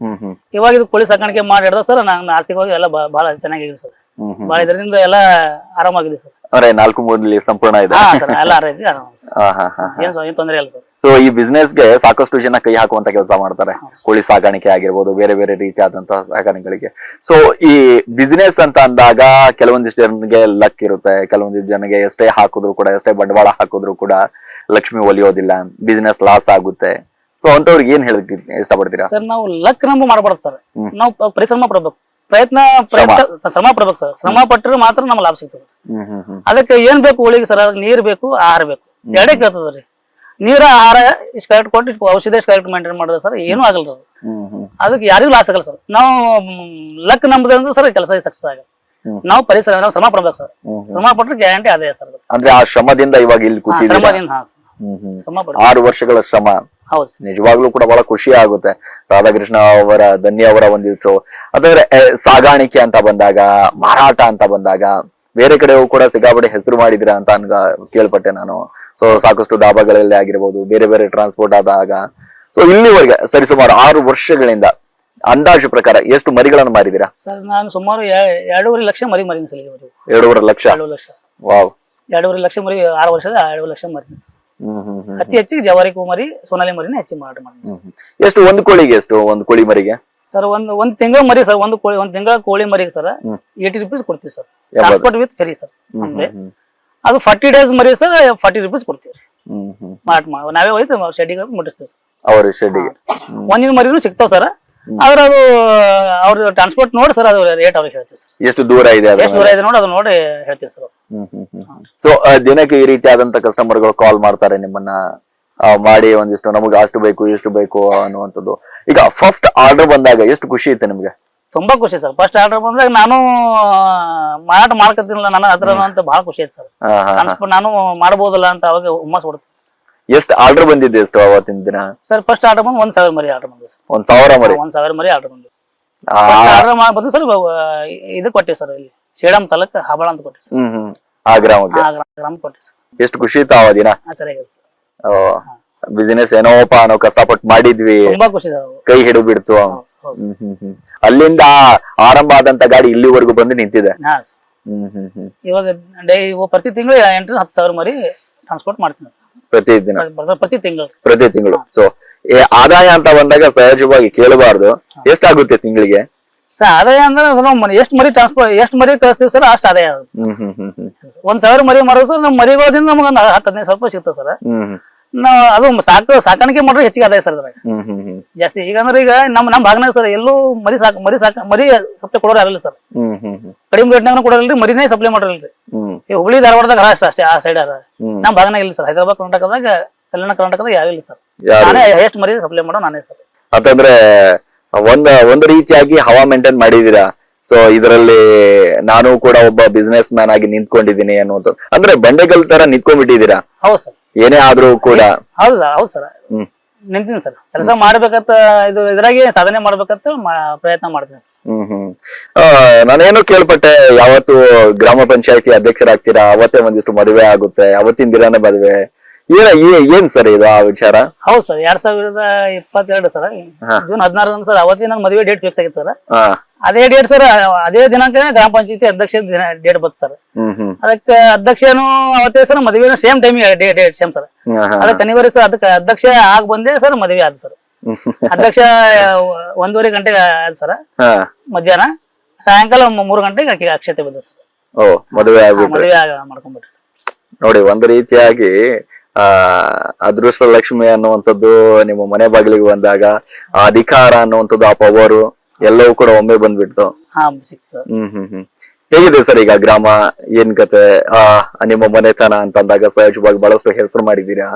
ಇವಾಗ ಇದು ಕೋಳಿ ಸಾಕಾಣಿಕೆ ಮಾಡಿ ಹಿಡ್ದ ಸರ್ ನಾನು ಆರ್ಥಿಕವಾಗಿ ಎಲ್ಲ ಬಹಳ ಚೆನ್ನಾಗಿದೆ ಸರ್. ಬಹಳ ಇದರಿಂದ ಎಲ್ಲ ಆರಾಮಾಗಿದೆ ಸರ್. ಅಂದ್ರೆ ನಾಲ್ಕು ಮೂರಲ್ಲಿ ಸಂಪೂರ್ಣ ಇದೆ. ಹಾ ಸರ್ ಎಲ್ಲ ಆರಾಮ ಹಾ ಹಾ ಹಾ ಏನ್ ಏನ್ ತೊಂದರೆ ಇಲ್ಲ ಸರ್. ಸೊ ಈ ಬಿಸ್ನೆಸ್ಗೆ ಸಾಕಷ್ಟು ಜನ ಕೈ ಹಾಕುವಂತ ಕೆಲಸ ಮಾಡ್ತಾರೆ. ಕೋಳಿ ಸಾಕಾಣಿಕೆ ಆಗಿರ್ಬೋದು ಬೇರೆ ಬೇರೆ ರೀತಿಯಾದಂತಹ ಸಾಕಾಣಿಕೆಗಳಿಗೆ. ಸೊ ಈ ಬಿಸ್ನೆಸ್ ಅಂತ ಅಂದಾಗ ಕೆಲವೊಂದಿಷ್ಟು ಜನರಿಗೆ ಲಕ್ ಇರುತ್ತೆ. ಕೆಲವೊಂದಿಷ್ಟು ಜನಗೆ ಎಷ್ಟೇ ಹಾಕಿದ್ರು ಕೂಡ ಎಷ್ಟೇ ಬಂಡವಾಳ ಹಾಕಿದ್ರು ಕೂಡ ಲಕ್ಷ್ಮಿ ಒಲಿಯೋದಿಲ್ಲ ಬಿಸ್ನೆಸ್ ಲಾಸ್ ಆಗುತ್ತೆ. ಸೊ ಅಂತವ್ರಿಗೆ ಏನ್ ಹೇಳಕ್ ಇಷ್ಟಪಡ್ತೀರಾ ಸರ್ ನಾವು ಲಕ್ ನಂಬ ಮಾಡಬಾರ್ದು ಸರ್. ಹ್ಮ್. ನಾವು ಪ- ಪರಿಶ್ರಮ ಪಡ್ಬೇಕು. ಪ್ರಯತ್ನ ಪ್ರಯತ್ನ ಶ್ರಮ. ಪಡ್ಬೇಕು ಸರ್. ಶ್ರಮ ಪಟ್ಟರೆ ಮಾತ್ರ ನಮ್ಗೆ ಲಾಭ ಸಿಗ್ತದೆ ಅದಕ್ಕೆ ಏನ್ ಬೇಕು ಹೋಳಿಗೆ ಸರ್? ಅದಕ್ಕೆ ನೀರ್ ಬೇಕು ಆಹಾರ ಬೇಕು. ಎರಡೇ ಕೇಳ್ತದ ರೀ. ನೀರ ಆಹಾರ ಇಷ್ಟು ಕರೆಕ್ಟ್ ಕೊಟ್ಟು ಇಷ್ಟು ಔಷಧಿ ಇಷ್ಟು ಕರೆಕ್ಟ್ ಮೇಂಟೈನ್ ಮಾಡಿದ್ರೆ ಸರ್ ಏನೂ ಆಗಲ್ಲ ಸರ್. ಅದಕ್ಕೆ ಯಾರಿಗೂ ಲಾಸ್ ಆಗಲ್ಲ ಸರ್. ನಾವು ಲಕ್ ನಮ್ದು ಸರ್ ಕೆಲಸ ಸಕ್ಸಸ್ ಆಗಲ್ಲ. ನಾವು ಪರಿಸರ ನಾವು ಶ್ರಮ ಪಡ್ಬೇಕು ಸರ್. ಶ್ರಮ ಪಟ್ರೆ ಗ್ಯಾರಂಟಿ ಅದೇ ಸರ್ ಅಂದ್ರೆ ಆ ಶ್ರಮದಿಂದ ಇವಾಗ ಇಲ್ಲಿ ಶ್ರಮದಿಂದ ಹಾ, ಶ್ರಮ ಆರು ವರ್ಷಗಳ ಶ್ರಮ. ಹೌದು ಸರ್. ನಿಜವಾಗ್ಲೂ ಕೂಡ ಬಹಳ ಖುಷಿ ಆಗುತ್ತೆ. ರಾಧಾಕೃಷ್ಣ ಅವರ ಧನ್ಯ ಅವರ ಒಂದಿಷ್ಟು ಅದಾದ್ರೆ ಸಾಗಾಣಿಕೆ ಅಂತ ಬಂದಾಗ ಮಾರಾಟ ಅಂತ ಬಂದಾಗ ಬೇರೆ ಕಡೆಯೂ ಕೂಡ ಸಿಗಾಬಡಿ ಹೆಸರು ಮಾಡಿದಿರ ಅಂತ ಅನ್ಗ ಕೇಳ್ಪಟ್ಟೆ ನಾನು. ಸೊ ಸಾಕಷ್ಟು ಡಾಬಾಗಳಲ್ಲಿ ಆಗಿರ್ಬೋದು ಬೇರೆ ಬೇರೆ ಟ್ರಾನ್ಸ್ಪೋರ್ಟ್ ಆದಾಗ. ಸೊ ಇಲ್ಲಿವರೆಗೆ ಸರಿಸುಮಾರು ಆರು ವರ್ಷಗಳಿಂದ ಅಂದಾಜು ಪ್ರಕಾರ ಎಷ್ಟು ಮರಿಗಳನ್ನು ಮಾರಿದಿರಾ ಸರ್ ನಾನು ಸುಮಾರು ಎರಡೂವರೆ ಲಕ್ಷ ಮರಿ ಮರಿನ ಸರ್. ಎರಡೂವರೆ ಲಕ್ಷ? ಎರಡೂವರೆ ಲಕ್ಷ. ವಾವ್. ಎರಡೂವರೆ ಲಕ್ಷ ಮರಿ ಆರು ವರ್ಷದ ಎರಡೂವರೆ ಲಕ್ಷ ಮರಿ ಸರ್. ಅತಿ ಹೆಚ್ಚಿಗೆ ಜವಾರಿ ಮರಿ ಸೋನಾಲಿ ಮರಿನ ಹೆಚ್ಚಿಗೆ ಮಾರಾಟ. ಹ್ಮ್. ಎಷ್ಟು ಒಂದು ಕೋಳಿಗೆ ಎಷ್ಟು ಒಂದು ಕೋಳಿ ಮರಿಗೆ? ಸರ್ ಒಂದು ಒಂದು ತಿಂಗಳ ಮರಿ ಸರ್ ಒಂದು ಕೋಳಿ ಒಂದು ತಿಂಗಳ ಕೋಳಿ ಮರಿಗೆ ಸರ್ ಏಟಿ ಏಯ್ಟಿ ರುಪೀಸ್ ಕೊಡ್ತೀವಿ sir. Transport with free sir ಅಂದ್ರೆ ಅದು ಫಾರ್ಟಿ ಡೇಸ್ ಮರಿ ಸರ್ ಫಾರ್ಟಿ ರುಪೀಸ್ ಕೊಡ್ತೀವಿ. ಮಾರಾಟ ನಾವೇ ಹೋಯ್ತು ಶೆಡ್ಡಿಗೆ ಮುಟ್ಟಿಸ್ತೀವಿ ಸರ್. ಅವ್ರ ಶೆಡ್ಡಿಗೆ ಒಂದಿನ ಮರಿನೂ ಸಿಗ್ತಾವ ಸರ್. ಆದ್ರೆ ಅದು ಅವ್ರ ಟ್ರಾನ್ಸ್ಪೋರ್ಟ್ ನೋಡಿ ಸರ್ ಅದು ರೇಟ್ ಅವ್ರಿಗೆ ಹೇಳ್ತೀವಿ ಸರ್ ಎಷ್ಟು ದೂರ ಇದೆ ಅದ್ರ ಎಷ್ಟು ದೂರ ಇದೆ ನೋಡಿ ಅದು ನೋಡಿ ಹೇಳ್ತೀವಿ ಸರ್ ಸೊ ದಿನಕ್ಕೆ ಈ ರೀತಿ ಆದಂತ ಕಸ್ಟಮರ್ಗಳು ಕಾಲ್ ಮಾಡ್ತಾರೆ ನಿಮ್ಮನ್ನ ಆ, ಮಾಡಿ ಒಂದಿಷ್ಟು ನಮಗೆ ಅಷ್ಟು ಬೇಕು ಇಷ್ಟು ಬೇಕು ಅನ್ನುವಂಥದ್ದು. ಈಗ ಫಸ್ಟ್ ಆರ್ಡರ್ ಬಂದಾಗ ಎಷ್ಟು ಖುಷಿ ಇತ್ತು ನಿಮ್ಗೆ? ತುಂಬಾ ಖುಷಿ ಸರ್ ಫಸ್ಟ್ ಆರ್ಡರ್ ಬಂದಾಗ ನಾನು ಮಾರಾಟ ಮಾಡ್ಕೊತೀನಲ್ಲ ನಾನು ಅದ್ರ ಅಂತ ಬಹಳ ಖುಷಿ ಆಯ್ತು ಸರ್ ಹಾ, ಹಾ, ಹಾ. ಟ್ರಾನ್ಸ್ಪೋರ್ಟ್ ನಾನು ಮಾಡ್ಬೋದಲ್ಲ ಅಂತ ಅವಾಗ ಹುಮ್ಮಸ್ ಕೊಡುತ್ತೆ ಎಷ್ಟು ಆರ್ಡರ್ ಬಂದಿದೆ ಎಷ್ಟು ಅವತ್ತಿನ ದಿನ? ಸರ್ ಫಸ್ಟ್ ಆರ್ಡರ್ ಬಂದು ಒಂದ್ ಸಾವಿರ ಮರಿ ಆರ್ಡರ್ ಬಂದಿದೆ ಸರ್. ಒಂದ್ ಸಾವಿರ ಮರಿ? ಒಂದ್ ಸಾವಿರ ಮರಿ ಆರ್ಡರ್ ಬಂದಿದೆ. ಆ, ಆರ್ಡರ್ ಬಂದ ಸರ್ ಇದು ಕೊಟ್ಟಿವಿ ಸರ್ ಇಲ್ಲಿ ಶೇಡಂ ತಾಲೂಕ್ ಹಬಳ ಅಂತ ಕೊಟ್ಟಿವಿ ಸರ್. ಹ್ಮ್ ಹ್ಮ್. ಆ ಗ್ರಾಮಕ್ಕೆ? ಆ ಗ್ರಾಮ ಗ್ರಾಮ ಕೊಟ್ಟಿವಿ ಸರ್. ಎಷ್ಟು ಖುಷಿ ಇತ್ತು ಆ ದಿನ? ಹಾ ಸರ್ ಬಿಸಿನೆಸ್ ಏನೋಪ್ಪ ನಾವು ಕಷ್ಟಪಟ್ಟು ಮಾಡಿದ್ವಿ. ತುಂಬಾ ಖುಷಿ ಸರ್ ಕೈ ಹಿಡಿದು ಬಿಡ್ತು. ಹೌದು ಹೌದು ಹ್ಮ್ ಹ್ಮ್ ಹ್ಮ್. ಅಲ್ಲಿಂದ ಆರಂಭ ಆದಂತ ಗಾಡಿ ಇಲ್ಲಿವರೆಗೂ ಬಂದು ನಿಂತಿದೆ. ಹಾ ಸರ್. ಹ್ಮ್ ಹ್ಮ್ ಹ್ಮ್. ಇವಾಗ ಡೇ ಪ್ರತಿ ತಿಂಗಳು ಎಂಟು ಹತ್ತು ಸಾವಿರ ಮರಿ ಟ್ರಾನ್ಸ್ಪೋರ್ಟ್ ಮಾಡ್ತೀನಿ ಪ್ರತಿ ದಿನ. ಪ್ರ- ಪ್ರತಿ ತಿಂಗಳು. ಪ್ರತಿ ತಿಂಗಳು. ಸೊ ಆದಾಯ ಅಂತ ಬಂದಾಗ ಸಹಜವಾಗಿ ಕೇಳಬಾರ್ದು. ಎಷ್ಟಾಗುತ್ತೆ ತಿಂಗಳಿಗೆ? ಸರ್ ಆದಾಯ ಅಂದ್ರೆ ಎಷ್ಟು ಮರಿ ಟ್ರಾನ್ಸ್ಪೋರ್ಟ್ ಎಷ್ಟು ಮರಿ ಕಳಿಸ್ತೀವಿ ಸರ್ ಅಷ್ಟು ಆದಾಯ ಆಗುತ್ತೆ ಒಂದ್ ಸಾವಿರ ಮರಿ ಮಾಡೋದು ಸರ್ ನಮ್ಮ ಮರಿಗೋದಿಂದ ನಮಗೆ ಒಂದು ಹತ್ತು ಹದಿನೈದು ಸಾವಿರ ರೂಪಾಯಿ ಸಿಗ್ತದೆ ಸರ್. ನಾವು ಅದು ಸಾಕು ಸಾಕಾಣಿಕೆ ಮಾಡ್ರೆ ಹೆಚ್ಚಿಗೆ ಆದಾಯ ಸರ್ ಅದ್ರಾಗ ಹ್ಮ್ ಹ್ಮ್ ಹ್ಮ್. ಜಾಸ್ತಿ ಈಗ ಅಂದ್ರೆ ಈಗ ನಮ್ಮ ನಮ್ಮ ಭಾಗನಾಗ ಸರ್ ಎಲ್ಲೂ ಮರಿ ಸಾಕ ಮರಿ ಸಾಕ ಮರಿ ಸಪ್ಲೈ ಕೊಡೋರು ಆಗಲ್ಲ ಸರ್. ಹ್ಮ್ ಹ್ಮ್ ಹ್ಮ್. ಕಡಿಮೆ ರೇಟ್ನಾಗ ಕೊಡೋಲ್ರಿ ಮರಿನೇ ಸಪ್ಲೈ ಮಾಡೋಲ್ರಿ ಹ್ಮ್. ಈ ಹುಬ್ಳಿ ಧಾರವಾಡದಾಗ ಅಷ್ಟ ಅಷ್ಟೇ ಆ ಸೈಡ್ ಅದ. ನಮ್ ನಮ್ಮ ಭಾಗನಾಗ ಇಲ್ಲ ಸರ್ ಹೈದರಾಬಾದ್ ಕರ್ನಾಟಕದಾಗ ಕಲ್ಯಾಣ ಕರ್ನಾಟಕದಾಗ ಯಾವ ಇಲ್ಲ ಸರ್. ನಾನೇ ಎಷ್ಟು ಮರಿ ಸಪ್ಲೈ ಮಾಡೋ ನಾನೇ ಸರ್. ಅಂತಂದ್ರೆ ಒಂದ್ ಒಂದು ರೀತಿಯಾಗಿ ಹವಾ ಮೇಂಟೈನ್ ಮಾಡಿದೀರಾ? ಸೊ ಇದರಲ್ಲಿ ನಾನು ಕೂಡ ಒಬ್ಬ ಬಿಸ್ನೆಸ್ ಮ್ಯಾನ್ ಆಗಿ ನಿಂತ್ಕೊಂಡಿದ್ದೀನಿ ಅನ್ನುವಂಥದ್ದು. ಅಂದ್ರೆ ಬಂಡೆಗಲ್ ತರ ನಿಂತ್ಕೊಂಡ್ಬಿಟ್ಟಿದ್ದೀರಾ? ಹೌದು ಸರ್. ಏನೇ ಆದ್ರೂ ಕೂಡ. ಹೌದು ಸರ್ ಹೌದು ಸರ್. ಹ್ಮ್. ನಿಂತೀನಿ ಸರ್. ಕೆಲಸ ಮಾಡ್ಬೇಕಂತ ಇದು ಇದ್ರಾಗೆ ಸಾಧನೆ ಮಾಡ್ಬೇಕಂತ ಮಾ- ಪ್ರಯತ್ನ ಮಾಡ್ತೀನಿ ಸರ್. ಹ್ಮ್ ಹ್ಮ್. ಆ, ನಾನೇನೋ ಕೇಳ್ಪಟ್ಟೆ ಯಾವತ್ತು ಗ್ರಾಮ ಪಂಚಾಯತಿ ಅಧ್ಯಕ್ಷರಾಗ್ತೀರಾ ಅವತ್ತೇ ಒಂದಿಷ್ಟು ಮದುವೆ ಆಗುತ್ತೆ ಅವತ್ತಿನ ದಿನಾನೇ ಮದುವೆ. ಏನ ಏನ್ ಸರ್ ಇದು ಆ ವಿಚಾರ? ಹೌದು ಸರ್ ಎರಡ್ ಸಾವಿರದ ಇಪ್ಪತ್ತೆರಡು ಸರ್. ಜೂನ್ ಹದಿನಾರು ಸರ್ ಅವತ್ತಿನ ನಂಗೆ ಮದುವೆ ಡೇಟ್ ಫಿಕ್ಸ್ ಆಗಿತ್ತು ಸರ್. ಅದೇ ಡೇಟ್ ಸರ್ ಅದೇ ದಿನಾಂಕ ಗ್ರಾಮ ಪಂಚಾಯತಿ ಅಧ್ಯಕ್ಷ ಡೇಟ್ ಬಂತು ಸರ್. ಅದಕ್ಕೆ ಅಧ್ಯಕ್ಷನು ಅವತ್ತೇ ಸರ್ ಮದುವೆ same time date same sir. ಅದಕ್ಕೆ ಅನಿವಾರ್ಯ ಸರ್ ಅದಕ್ಕೆ ಅಧ್ಯಕ್ಷ ಆಗ ಬಂದೆ ಸರ್ ಮದುವೆ ಆದ ಸರ್. ಅಧ್ಯಕ್ಷ ಒಂದೂವರೆ ಗಂಟೆಗೆ ಆದ ಸರ್. ಮಧ್ಯಾಹ್ನ ಸಾಯಂಕಾಲ ಮೂರು ಗಂಟೆಗೆ ಅಕ್ಷತೆ ಬಂದ ಸರ್. ಮದುವೆ ಮದುವೆ ಆಗ ಮಾಡ್ಕೊಂಡ್ಬಿಟ್ರಿ ಸರ್. ನೋಡಿ ಒಂದು ರೀತಿಯಾಗಿ ಆ ಅದೃಷ್ಟ ಲಕ್ಷ್ಮಿ ಅನ್ನುವಂಥದ್ದು ನಿಮ್ಮ ಮನೆ ಬಾಗಿಲಿಗೆ ಬಂದಾಗ ಆ ಅಧಿಕಾರ ಅನ್ನುವಂಥದ್ದು ಆ ಪವರು ಎಲ್ಲವೂ ಕೂಡ ಒಮ್ಮೆ ಬಂದ್ಬಿಡ್ತು. ಹಾ ಸಿಕ್ತು. ಸರ್ ಹ್ಮ್ ಹ್ಮ್ ಹ್ಮ್. ಹೇಗಿದೆ ಸರ್ ಈಗ ಗ್ರಾಮ ಏನ್ ಕತೆ? ಆ ನಿಮ್ಮ ಮನೆತನ ಅಂತಂದಾಗ ಸಹಜವಾಗಿ ಬಹಳಷ್ಟು ಹೆಸರು ಮಾಡಿದ್ದೀರಾ?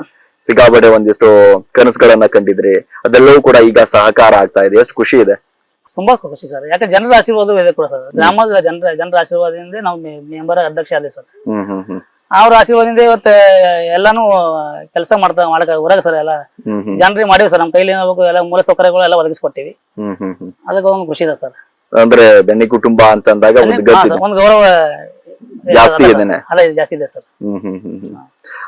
ಸಿಕ್ಕಾಪಟ್ಟೆ ಒಂದಿಷ್ಟು ಕನಸುಗಳನ್ನ ಕಂಡಿದ್ರಿ. ಅದೆಲ್ಲವೂ ಕೂಡ ಈಗ ಸಹಕಾರ ಆಗ್ತಾ ಇದೆ. ಎಷ್ಟು ಖುಷಿ ಇದೆ. ತುಂಬಾ ಖುಷಿ ಸರ್. ಯಾಕಂದ್ರೆ ಜನರ ಆಶೀರ್ವಾದವೂ ಇದೆ ಕೂಡ ಸರ್. ಗ್ರಾಮದ ಜನರ ಜನರ ಆಶೀರ್ವಾದದಿಂದ ನಾವು ಮೆಂಬರ್ ಅಧ್ಯಕ್ಷ ಆದ್ವಿ ಸರ್. ಹ್ಮ್ ಹ್ಮ್ ಹ್ಮ್. ಅವ್ರ ಆಶೀರ್ವಾದದಿಂದ ಇವತ್ತು ಎಲ್ಲಾನು ಕೆಲಸ ಮಾಡ್ತಾ ಮಾಡಕ ಊರಾಗ ಸರ್ ಎಲ್ಲ. ಜನರಿಗೆ ಮಾಡಿವಿ ಸರ್ ನಮ್ಮ ಕೈಲಿ ಏನಾಗಬೇಕು ಎಲ್ಲ ಮೂಲ ಸೌಕರ್ಯಗಳು ಎಲ್ಲ ಒದಗಿಸ್ಕೊಟ್ಟಿವಿ. ಅದಕ್ಕೆ ಒಂದು ಖುಷಿ ಇದೆ ಸರ್. ಅಂದ್ರೆ ಬೆನ್ನಿ ಕುಟುಂಬ ಗತಿ ಸರ್, ಒಂದು ಗೌರವ ಜಾಸ್ತಿ ಇದೆ ಜಾಸ್ತಿ ಇದೆ ಸರ್.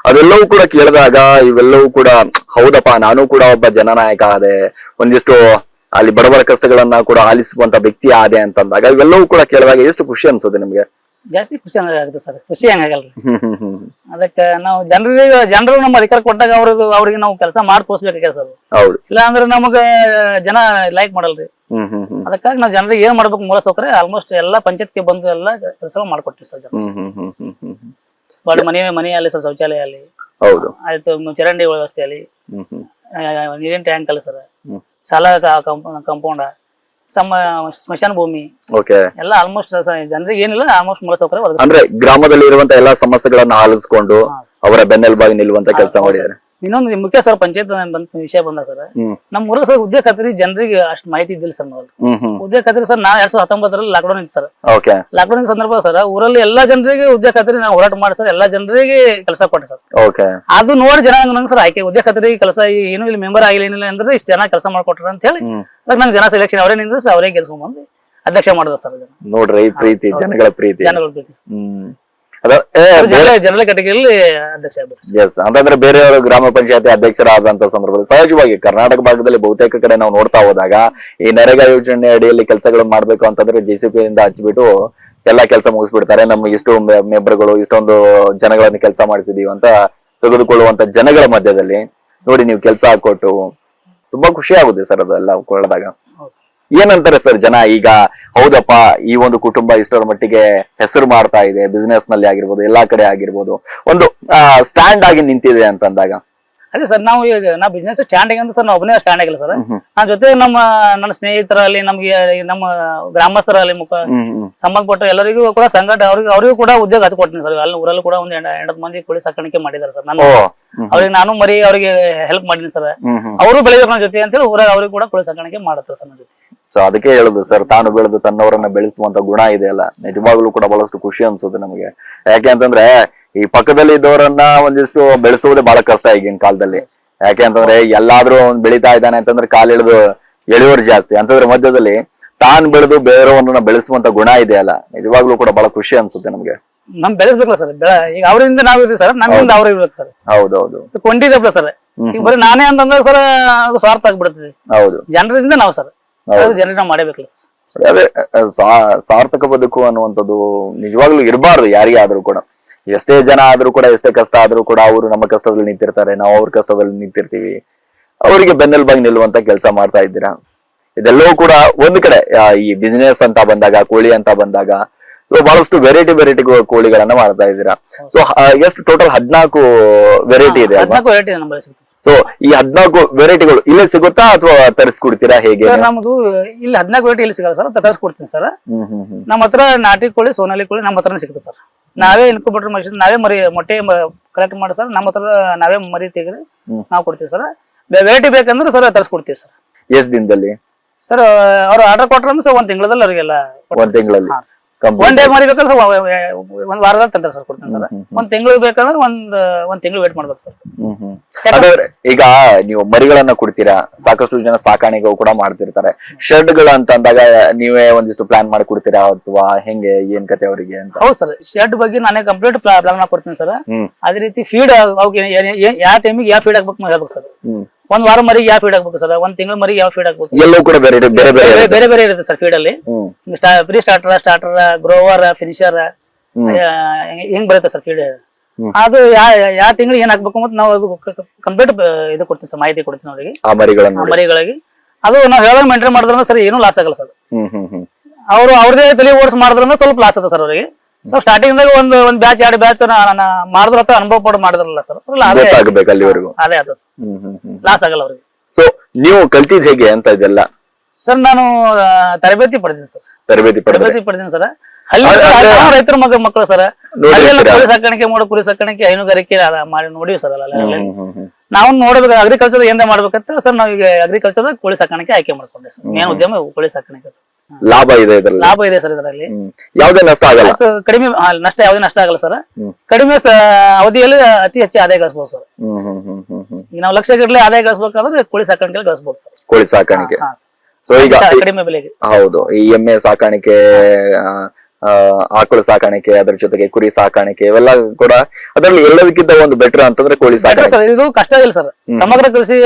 ಅದೆಲ್ಲವೂ ಕೂಡ ಕೇಳಿದಾಗ ಇವೆಲ್ಲವೂ ಕೂಡ ಹೌದಪ್ಪ ನಾನು ಕೂಡ ಒಬ್ಬ ಜನನಾಯಕ ಆದೆ. ಒಂದಿಷ್ಟು ಅಲ್ಲಿ ಬಡವರ ಕಷ್ಟಗಳನ್ನ ಕೂಡ ಆಲಿಸುವಂತ ವ್ಯಕ್ತಿ ಆದೆ ಅಂತಂದಾಗ ಇವೆಲ್ಲವೂ ಕೂಡ ಕೇಳಿದಾಗ ಎಷ್ಟು ಖುಷಿ ಅನ್ಸುತ್ತೆ ನಿಮ್ಗೆ? ಜಾಸ್ತಿ ಖುಷಿ ಆಗುತ್ತೆ ಸರ್. ಖುಷಿ ಹಂಗಾಗಲ್ರಿ. ಅದಕ್ಕೆ ನಾವು ಜನರಿಗೆ ಜನರು ನಮ್ಮ ಅಧಿಕಾರ ಕೊಟ್ಟಾಗ ಅವ್ರದ್ದು ಅವ್ರಿಗೆ ನಾವು ಕೆಲಸ ಮಾಡಿ ತೋರಿಸ್ಬೇಕಾಗ್ಯ ಸರ್. ಹೌದು. ಇಲ್ಲ ಅಂದ್ರೆ ನಮಗ ಜನ ಲೈಕ್ ಮಾಡಲ್ರಿ. ಅದಕ್ಕಾಗಿ ನಾವು ಜನರಿಗೆ ಏನ್ ಮಾಡ್ಬೇಕು ಮೂಲ ಸೌಕರ್ಯ ಆಲ್ಮೋಸ್ಟ್ ಎಲ್ಲಾ ಪಂಚಾಯತ್ಗೆ ಬಂದು ಎಲ್ಲಾ ಕೆಲಸ ಮಾಡ್ಕೊಟ್ಟಿವಿ ಸರ್. ಬಟ್ ಮನೆ ಮನೆ ಅಲ್ಲಿ ಸರ್ ಶೌಚಾಲಯ ಅಲ್ಲಿ ಹೌದು. ಆಯ್ತು ಚರಂಡಿ ವ್ಯವಸ್ಥೆ ಅಲ್ಲಿ ನೀರಿನ ಟ್ಯಾಂಕ್ ಅಲ್ಲಿ ಸರ್. ಸಾಲ ಕಾಂಪೌಂಡ ಸಮ ಸ್ಮಶಾನ ಭೂಮಿ ಓಕೆ ಎಲ್ಲ ಆಲ್ಮೋಸ್ಟ್ ಜನರಿಗೆ ಏನಿಲ್ಲ ಆಲ್ಮೋಸ್ಟ್ ಮೂಲ ಸೌಕರ್ಯ ಒದಗಿಸ್ತಾರೆ. ಅಂದ್ರೆ ಗ್ರಾಮದಲ್ಲಿ ಇರುವಂತ ಎಲ್ಲಾ ಸಮಸ್ಯೆಗಳನ್ನ ಆಲಿಸಿಕೊಂಡು. ಅವರ ಬೆನ್ನೆಲುಬಾಗಿ ನಿಲ್ಲುವಂತ ಕೆಲಸ ಮಾಡಿದ್ದಾರೆ ಇನ್ನೊಂದು ಮುಖ್ಯ ಸರ್ ಪಂಚಾಯತ್ ಬಂದ ವಿಷಯ ಬಂದ ಸರ್. ನಮ್ಮ ಊರಿಗೆ ಸರ್ ಉದ್ಯೋಗ ಖಾತ್ರಿ ಜನರಿಗೆ ಅಷ್ಟು ಮಾಹಿತಿ ಇದ್ದಿಲ್ಲ ಸರ್ ಮೊದಲು. ಹ್ಮ್ ಉದ್ಯೋಗ ಖಾತ್ರಿ ಸರ್ ನಾ ಎರಡ್ ಸಾವಿರದ ಹತ್ತೊಂಬತ್ತರಲ್ಲಿ ಲಾಕ್ಡೌನ್ ಇತ್ತು ಸರ್. ಲಾಕ್ಡೌನ್ ಸಂದರ್ಭ ಸರ್ ಊರಲ್ಲಿ ಎಲ್ಲಾ ಜನರಿಗೆ ಉದ್ಯೋಗ ಖಾತ್ರಿ ನಾವು ಹೋರಾಟ ಮಾಡಿ ಸರ್ ಎಲ್ಲಾ ಜನರಿಗೆ ಕೆಲಸ ಕೊಟ್ಟೆ ಸರ್. ಅದು ನೋಡಿ ಜನ ನಂಗೆ ಸರ್ ಆಯ್ಕೆ ಉದ್ಯೋಗ ಖಾತ್ರಿ ಕೆಲಸ ಏನು ಇಲ್ಲಿ ಮೆಂಬರ್ ಆಗಿಲ್ಲ ಏನಿಲ್ಲ ಅಂದ್ರೆ ಇಷ್ಟು ಜನ ಕೆಲಸ ಮಾಡ್ಕೊಟ್ರ ಅಂತ ಹೇಳಿ. ಅದಕ್ಕೆ ನಂಗೆ ಜನ ಸೆಲೆಕ್ಷನ್ ಅವರೇ ನಿಂದ್ರೆ ಅವರೇ ಕೆಲಸ ಬಂದು ಅಧ್ಯಕ್ಷ ಮಾಡಿದ್ರು ಸರ್ ನೋಡ್ರಿ ಪ್ರೀತಿ. ಜನಗಳ ಪ್ರೀತಿ. ಜನಗಳ ಪ್ರೀತಿ ಸರ್. ಹ್ಮ್. ಜನರಲ್ ಅಧ್ಯಕ್ಷ ಎಸ್ ಅಂತಂದ್ರೆ ಬೇರೆಯವರು ಗ್ರಾಮ ಪಂಚಾಯತಿ ಅಧ್ಯಕ್ಷರಾದಂತ ಸಂದರ್ಭದಲ್ಲಿ ಸಹಜವಾಗಿ ಕರ್ನಾಟಕ ಭಾಗದಲ್ಲಿ ಬಹುತೇಕ ಕಡೆ ನಾವು ನೋಡ್ತಾ ಹೋದಾಗ ಈ ನರೇಗಾ ಯೋಜನೆ ಅಡಿಯಲ್ಲಿ ಕೆಲಸಗಳು ಮಾಡ್ಬೇಕು ಅಂತಂದ್ರೆ ಜೆಸಿಪಿ ಇಂದ ಹಚ್ಚಿಬಿಟ್ಟು ಎಲ್ಲಾ ಕೆಲಸ ಮುಗಿಸ್ಬಿಡ್ತಾರೆ. ನಮ್ಗೆ ಇಷ್ಟು ಮೆಂಬರ್ಗಳು ಇಷ್ಟೊಂದು ಜನಗಳನ್ನ ಕೆಲಸ ಮಾಡಿಸಿದೀವಿ ಅಂತ ತೆಗೆದುಕೊಳ್ಳುವಂತ ಜನಗಳ ಮಧ್ಯದಲ್ಲಿ ನೋಡಿ ನೀವು ಕೆಲಸ ಹಾಕೊಟ್ಟು ತುಂಬಾ ಖುಷಿ ಆಗುತ್ತೆ ಸರ್ ಅದೆಲ್ಲ ಕೊಳ್ಳದಾಗ. ಏನಂತಾರೆ ಸರ್ ಜನ? ಈಗ ಹೌದಪ್ಪ, ಈ ಒಂದು ಕುಟುಂಬ ಇಷ್ಟರ ಮಟ್ಟಿಗೆ ಹೆಸರು ಮಾಡ್ತಾ ಇದೆ ಬಿಸ್ನೆಸ್ನಲ್ಲಿ ಆಗಿರ್ಬೋದು, ಎಲ್ಲಾ ಕಡೆ ಆಗಿರ್ಬೋದು. ಒಂದು ಸ್ಟ್ಯಾಂಡ್ ಆಗಿ ನಿಂತಿದೆ ಅಂತಂದಾಗ. ಅದೇ ಸರ್ ನಾವು ಈಗ ನಾ ಬಿಸ್ನೆಸ್ ಸ್ಟ್ಯಾಂಡಿಂಗ್ ಅಂತ ಸರ್ ನಾವು ಒಬ್ಬನೇ ಸ್ಟ್ಯಾಂಡ್ ಆಗಿಲ್ಲ ಸರ್. ನನ್ನ ಜೊತೆ ನಮ್ಮ ನನ್ನ ಸ್ನೇಹಿತರಲ್ಲಿ ನಮ್ಗೆ ನಮ್ಮ ಗ್ರಾಮಸ್ಥರಲ್ಲಿ ಮುಖ ಸಂಬಂಧಪಟ್ಟ ಎಲ್ಲರಿಗೂ ಕೂಡ ಸಂಘಟ ಅವ್ರಿಗೆ ಅವರಿಗೂ ಕೂಡ ಉದ್ಯೋಗ ಹಚ್ಕೊಡ್ತೀನಿ ಸರ್. ಅಲ್ಲಿ ಊರಲ್ಲಿ ಕೂಡ ಒಂದು ಎಂಟತ್ತು ಮಂದಿ ಕೋಳಿ ಸಾಕಾಣಿಕೆ ಮಾಡಿದಾರೆ ಸರ್. ನಾನು ಅವ್ರಿಗೆ ನಾನು ಮರಿ ಅವರಿಗೆ ಹೆಲ್ಪ್ ಮಾಡಿನಿ ಸರ್. ಅವರು ಬೆಳಿಬೇಕು ನನ್ನ ಜೊತೆ ಅಂತೇಳಿ ಊರಾಗ ಅವ್ರಿಗೆ ಕೂಡ ಕೋಳಿ ಸಾಕಾಣಿಕೆ ಮಾಡ್ತಾರೆ ಸರ್ ನನ್ನ ಜೊತೆ. ಸೊ ಅದಕ್ಕೆ ಹೇಳುದು ಸರ್ ತಾನು ಬೆಳೆದು ತನ್ನವರನ್ನ ಬೆಳೆಸುವಂತ ಗುಣ ಇದೆ ಅಲ್ಲ. ನಿಜವಾಗ್ಲೂ ಕೂಡ ಬಹಳಷ್ಟು ಖುಷಿ ಅನ್ಸುತ್ತೆ ನಮಗೆ. ಯಾಕೆ ಅಂತಂದ್ರೆ ಈ ಪಕ್ಕದಲ್ಲಿ ಇದ್ದವರನ್ನ ಒಂದಿಷ್ಟು ಬೆಳೆಸುವುದೇ ಬಹಳ ಕಷ್ಟ ಈಗಿನ ಕಾಲದಲ್ಲಿ. ಯಾಕೆ ಅಂತಂದ್ರೆ ಎಲ್ಲಾದ್ರೂ ಒಂದ್ ಬೆಳಿತಾ ಇದ್ದಾನೆ ಅಂತಂದ್ರೆ ಕಾಲಿಳಿದು ಎಳೆಯೋರು ಜಾಸ್ತಿ. ಅಂತಂದ್ರೆ ಮಧ್ಯದಲ್ಲಿ ತಾನು ಬೆಳೆದು ಬೇರೆಯವರನ್ನ ಬೆಳೆಸುವಂತ ಗುಣ ಇದೆ ಅಲ್ಲ. ನಿಜವಾಗ್ಲೂ ಕೂಡ ಬಹಳ ಖುಷಿ ಅನ್ಸುತ್ತೆ ನಮ್ಗೆ. ನಮ್ ಬೆಳೆಸ್ಬೇಕಲ್ಲ ಸರ್. ಈಗ ಅವರಿಂದ ನಾವು ಇದೀವಿ ಸರ್. ನಮ್ಮಿಂದ ಅವ್ರ ಇರ್ಬೇಕು ಸರ್. ಹೌದೌದು. ಕೊಂಡಿದ್ದಪ್ಪ ಸರ್. ಈಗ ಬರೀ ನಾನೇ ಅಂತಂದ್ರೆ ಸರ್ ಅದು ಸ್ವಾರ್ಥ ಆಗ್ಬಿಡ್ತದೆ ಹೌದು. ಜನರಿಂದ ನಾವು ಸರ್. ಜನರಿಗೆ ನಾವು ಮಾಡಬೇಕಲ್ಲ ಸರ್. ಅದೇ ಸಾರ್ಥಕ ಬದುಕು ಅನ್ನುವಂಥದ್ದು ನಿಜವಾಗ್ಲೂ ಇರಬಾರ್ದು ಯಾರಿಗೆ ಆದ್ರೂ ಕೂಡ. ಎಷ್ಟೇ ಜನ ಆದ್ರೂ ಕೂಡ ಎಷ್ಟೇ ಕಷ್ಟ ಆದ್ರೂ ಕೂಡ ಅವರು ನಮ್ಮ ಕಷ್ಟದಲ್ಲಿ ನಿಂತಿರ್ತಾರೆ ನಾವು ಅವ್ರ ಕಷ್ಟದಲ್ಲಿ ನಿಂತಿರ್ತೀವಿ. ಅವರಿಗೆ ಬೆನ್ನೆಲುಬಾಗಿ ನಿಲ್ಲುವಂತ ಕೆಲಸ ಮಾಡ್ತಾ ಇದ್ದೀರಾ? ಇದೆಲ್ಲವೂ ಕೂಡ ಒಂದು ಕಡೆ ಈ ಬಿಸಿನೆಸ್ ಅಂತ ಬಂದಾಗ ಕೋಳಿ ಅಂತ ಬಂದಾಗ ಸೊ ಬಹಳಷ್ಟು ವೆರೈಟಿ ವೆರೈಟಿ ಕೋಳಿಗಳನ್ನ ಮಾಡ್ತಾ ಇದ್ದೀರಾ? ಸೊ ಎಷ್ಟು ಟೋಟಲ್ ಹದ್ನಾಲ್ಕು ವೆರೈಟಿ ಇದೆ ಸೊ ಈ ಹದ್ನಾಲ್ಕು ವೆರೈಟಿಗಳು ಇಲ್ಲೇ ಸಿಗುತ್ತಾ ಅಥವಾ ತರಿಸ್ಕೊಡ್ತೀರಾ ಹೇಗೆ? ನಮ್ದು ಇಲ್ಲಿ ಹದಿನಾಲ್ಕು ವೆರೈಟಿ ಇಲ್ಲಿ ಸಿಗಲ್ಲ ಸರ್ ತರಿಸ್ಕೊಡ್ತೀನಿ ಸರ್. ನಮ್ಮ ಹತ್ರ ನಾಟಿ ಕೋಳಿ ಸೋನಾಲಿ ಕೋಳಿ ನಮ್ಮ ಹತ್ರನೇ ಸಿಗುತ್ತೆ ಸರ್. ನಾವೇ ಇನ್ಕ್ಯುಬೇಟರ್ ಮಷಿನ್ ನಾವೇ ಮರಿ ಮೊಟ್ಟೆ ಕಲೆಕ್ಟ್ ಮಾಡಿ ಸರ್ ನಮ್ಮ ಹತ್ರ ನಾವೇ ಮರಿ ತೆಗೆದು. ನಾವು ಕೊಡ್ತೀವಿ ಸರ್. ವೆರೈಟಿ ಬೇಕಂದ್ರೆ ಸರ್ ತರಿಸ್ಕೊಡ್ತೀವಿ ಸರ್. ಎಷ್ಟು ದಿನದಲ್ಲಿ? ಸರ್ ಅವ್ರು ಆರ್ಡರ್ ಕೊಟ್ರಂದ್ರೆ ಸರ್ ಒಂದ್ ತಿಂಗಳದಲ್ಲಿ ಅವರಿಗೆಲ್ಲ ಒಂದ್ ತಿಂಗಳಲ್ಲಿ. ಒನ್ ಡೇ ಮರಿ ಸರ್ ಒಂದ್ ವಾರದಲ್ಲಿ ತಂದ್ರೆ ಸರ್ ಕೊಡ್ತೀನಿ ಸರ್. ಒಂದ್ ತಿಂಗಳು ಬೇಕಂದ್ರೆ ಒಂದ್ ಒಂದ್ ತಿಂಗಳು ವೇಟ್ ಮಾಡ್ಬೇಕು ಸರ್. ಈಗ ನೀವು ಮರಿಗಳನ್ನ ಕೊಡ್ತೀರಾ? ಸಾಕಷ್ಟು ಜನ ಸಾಕಾಣಿಕೆ ಕೂಡ ಮಾಡ್ತಿರ್ತಾರೆ. ಶೆಡ್ಗಳು ಅಂತ ಅಂದಾಗ ನೀವೇ ಒಂದಿಷ್ಟು ಪ್ಲಾನ್ ಮಾಡಿ ಕೊಡ್ತೀರಾ ಅಥವಾ ಹೆಂಗೆ ಏನ್ ಕತೆ ಅವರಿಗೆ ಅಂತ? ಹೌದು ಸರ್. ಶೆಡ್ ಬಗ್ಗೆ ನಾನೇ ಕಂಪ್ಲೀಟ್ ಪ್ಲಾನ್ ಕೊಡ್ತೀನಿ ಸರ್. ಅದೇ ರೀತಿ ಫೀಡ್ ಅವ್ರಿಗೆ ಯಾವ ಟೈಮಿಗೆ ಯಾವ ಫೀಡ್ ಹಾಕ್ಬೇಕು ಹೇಳ್ಬೇಕು ಸರ್. ಒಂದ್ ವಾರ ಮರಿಗೆ ಯಾವ ಫೀಡ್ ಹಾಕ್ಬೇಕು ಸರ್ ಒಂದ್ ತಿಂಗಳ ಮರಿಗೆ ಯಾವ ಫೀಡ್ ಹಾಕ್ಬೇಕು? ಎಲ್ಲವೂ ಕೂಡ ಬೇರೆ ಬೇರೆ ಬೇರೆ ಬೇರೆ ಇರುತ್ತೆ. ಬೇರೆ ಬೇರೆ ಇರುತ್ತೆ ಸರ್ ಫೀಡ್ ಅಲ್ಲಿ. Pre starter starter grower finisher ಹೆಂಗ್ ಬರುತ್ತೆ ಸರ್ ಫೀಡ್ ಅದು ಯಾವ ತಿಂಗಳಿಗೆ ತಿಂಗಳು ಏನ್ ಹಾಕ್ಬೇಕು ಅಂತ ನಾವು ಅದು ಕಂಪ್ಲೀಟ್ ಇದು ಕೊಡ್ತೀವಿ ಸರ್ ಮಾಹಿತಿ ಕೊಡ್ತೀವಿ ಅವರಿಗೆ. ಮರಿಗಳಿಗೆ. ಅದು ನಾವು ಹೇಳೋದು ಮೇಂಟೈನ್ ಮಾಡಿದ್ರೆ ಸರ್ ಏನೂ ಲಾಸ್ ಆಗಲ್ಲ ಸರ್ ಅವರು ಅವ್ರದೇ ತಲೆ ಓಡಿಸ್ ಮಾಡಿದ್ರೆ ಸ್ವಲ್ಪ ಲಾಸ್ ಅದ ಸರ್ ಅವರಿಗೆ. ಸೊ ಸ್ಟಾರ್ಟಿಂಗ್ ದಾಗ ಒಂದು ಒಂದ್ ಬ್ಯಾಚ್ ಎರಡು ಬ್ಯಾಚ್ ಮಾಡಿದ್ರ ಹತ್ರ ಅನುಭವ ಪಡ್ ಮಾಡಿದ್ರಲ್ಲ ಸರ್ ಅದೇ ಗೊತ್ತಾಗ್ಬೇಕು ಅಲ್ಲಿವರೆಗೂ. ಅದೇ ಸರ್ ಹ್ಮ್ ಹ್ಮ್ ಹ್ಮ್ ಲಾಸ್ ಆಗಲ್ಲ ಅವ್ರಿಗೆ. ಸೊ ನೀವು ಕಲ್ತಿದ್ ಹೇಗೆ ಅಂತ ಇದೆಲ್ಲ? ಸರ್ ನಾನು ಆ, ತರಬೇತಿ ಪಡೆದಿನಿ ಸರ್ ತರಬೇತಿ ಪಡೆದ್ರೆ? ತರಬೇತಿ ಪಡೆದಿನಿ ಸರ್ ನಾವು ರೈತರ ಮಗ ಮಕ್ಕಳು ಸರ್ ಅಲ್ಲಿ? ಕುರಿ ಸಾಕಾಣಿಕೆ ಮಾಡೋ ಕುರಿ ಸಾಕಾಣಿಕೆ ಹೈನುಗಾರಿಕೆ ಅದ ಮಾಡಿ ನೋಡಿವಿ ಸರ್ ಅಲ್ಲ ಹ್ಮ್ ಹ್ಮ್ ಹ್ಮ್ ಹ್ಮ್. ನಾವು ನೋಡಬೇಕು ಅಗ್ರಿಕಲ್ಚರ್ ಏನ್ ಮಾಡ್ಬೇಕಂತ ಸರ್ ನಾವ್ ಈಗ ಅಗ್ರಿಕಲ್ಚರ್ ಕೋಳಿ ಸಾಕಾಣಿಕೆ ಆಯ್ಕೆ ಮಾಡ್ಕೊಂಡೆ ಸರ್ ಮೇನ್ ಉದ್ಯಮ ಕೋಳಿ ಸಾಕಾಣಿಕೆ ಸರ್ ಲಾಭ ಇದೆ ಲಾಭ ಇದೆ ಸರ್ ಇದರಲ್ಲಿ. ಯಾವ್ದೇ ನಷ್ಟ ಆಗಲ್ಲ? ಕಡಿಮೆ ನಷ್ಟ ಯಾವುದೇ ನಷ್ಟ ಆಗಲ್ಲ ಸರ್ ಕಡಿಮೆ ಅವಧಿಯಲ್ಲಿ ಅತಿ ಹೆಚ್ಚು ಆದಾಯ ಗಳಿಸಬಹುದು ಸರ್ ಈಗ ನಾವು ಲಕ್ಷ ಗಟ್ಟಲೆ ಆದಾಯ ಗಳಿಸಬೇಕಾದ್ರೆ ಕೋಳಿ ಸಾಕಾಣಿಕೆ ಗಳಿಸಬಹುದು ಸರ್ ಕೋಳಿ ಸಾಕಾಣಿಕೆ. ಹಾ, ಸೊ ಈಗ ಕಡಿಮೆ ಬೆಲೆಗೆ. ಹೌದು. ಈ ಎಮ್ಮೆ ಸಾಕಾಣಿಕೆ ಆಕಳು ಸಾಕಾಣಿಕೆ ಅದ್ರ ಜೊತೆಗೆ ಕುರಿ ಸಾಕಾಣಿಕೆ ಇವೆಲ್ಲ ಕೂಡ ಅದರಲ್ಲಿ ಎಲ್ಲದಕ್ಕಿಂತ ಒಂದು ಬೆಟರ್ ಅಂತಂದ್ರೆ ಕೋಳಿ ಸಾಕಾಣಿಕೆ. ಸರ್ ಇದು ಕಷ್ಟ ಇಲ್ಲ ಸರ್. ಸಮಗ್ರ ಕೃಷಿ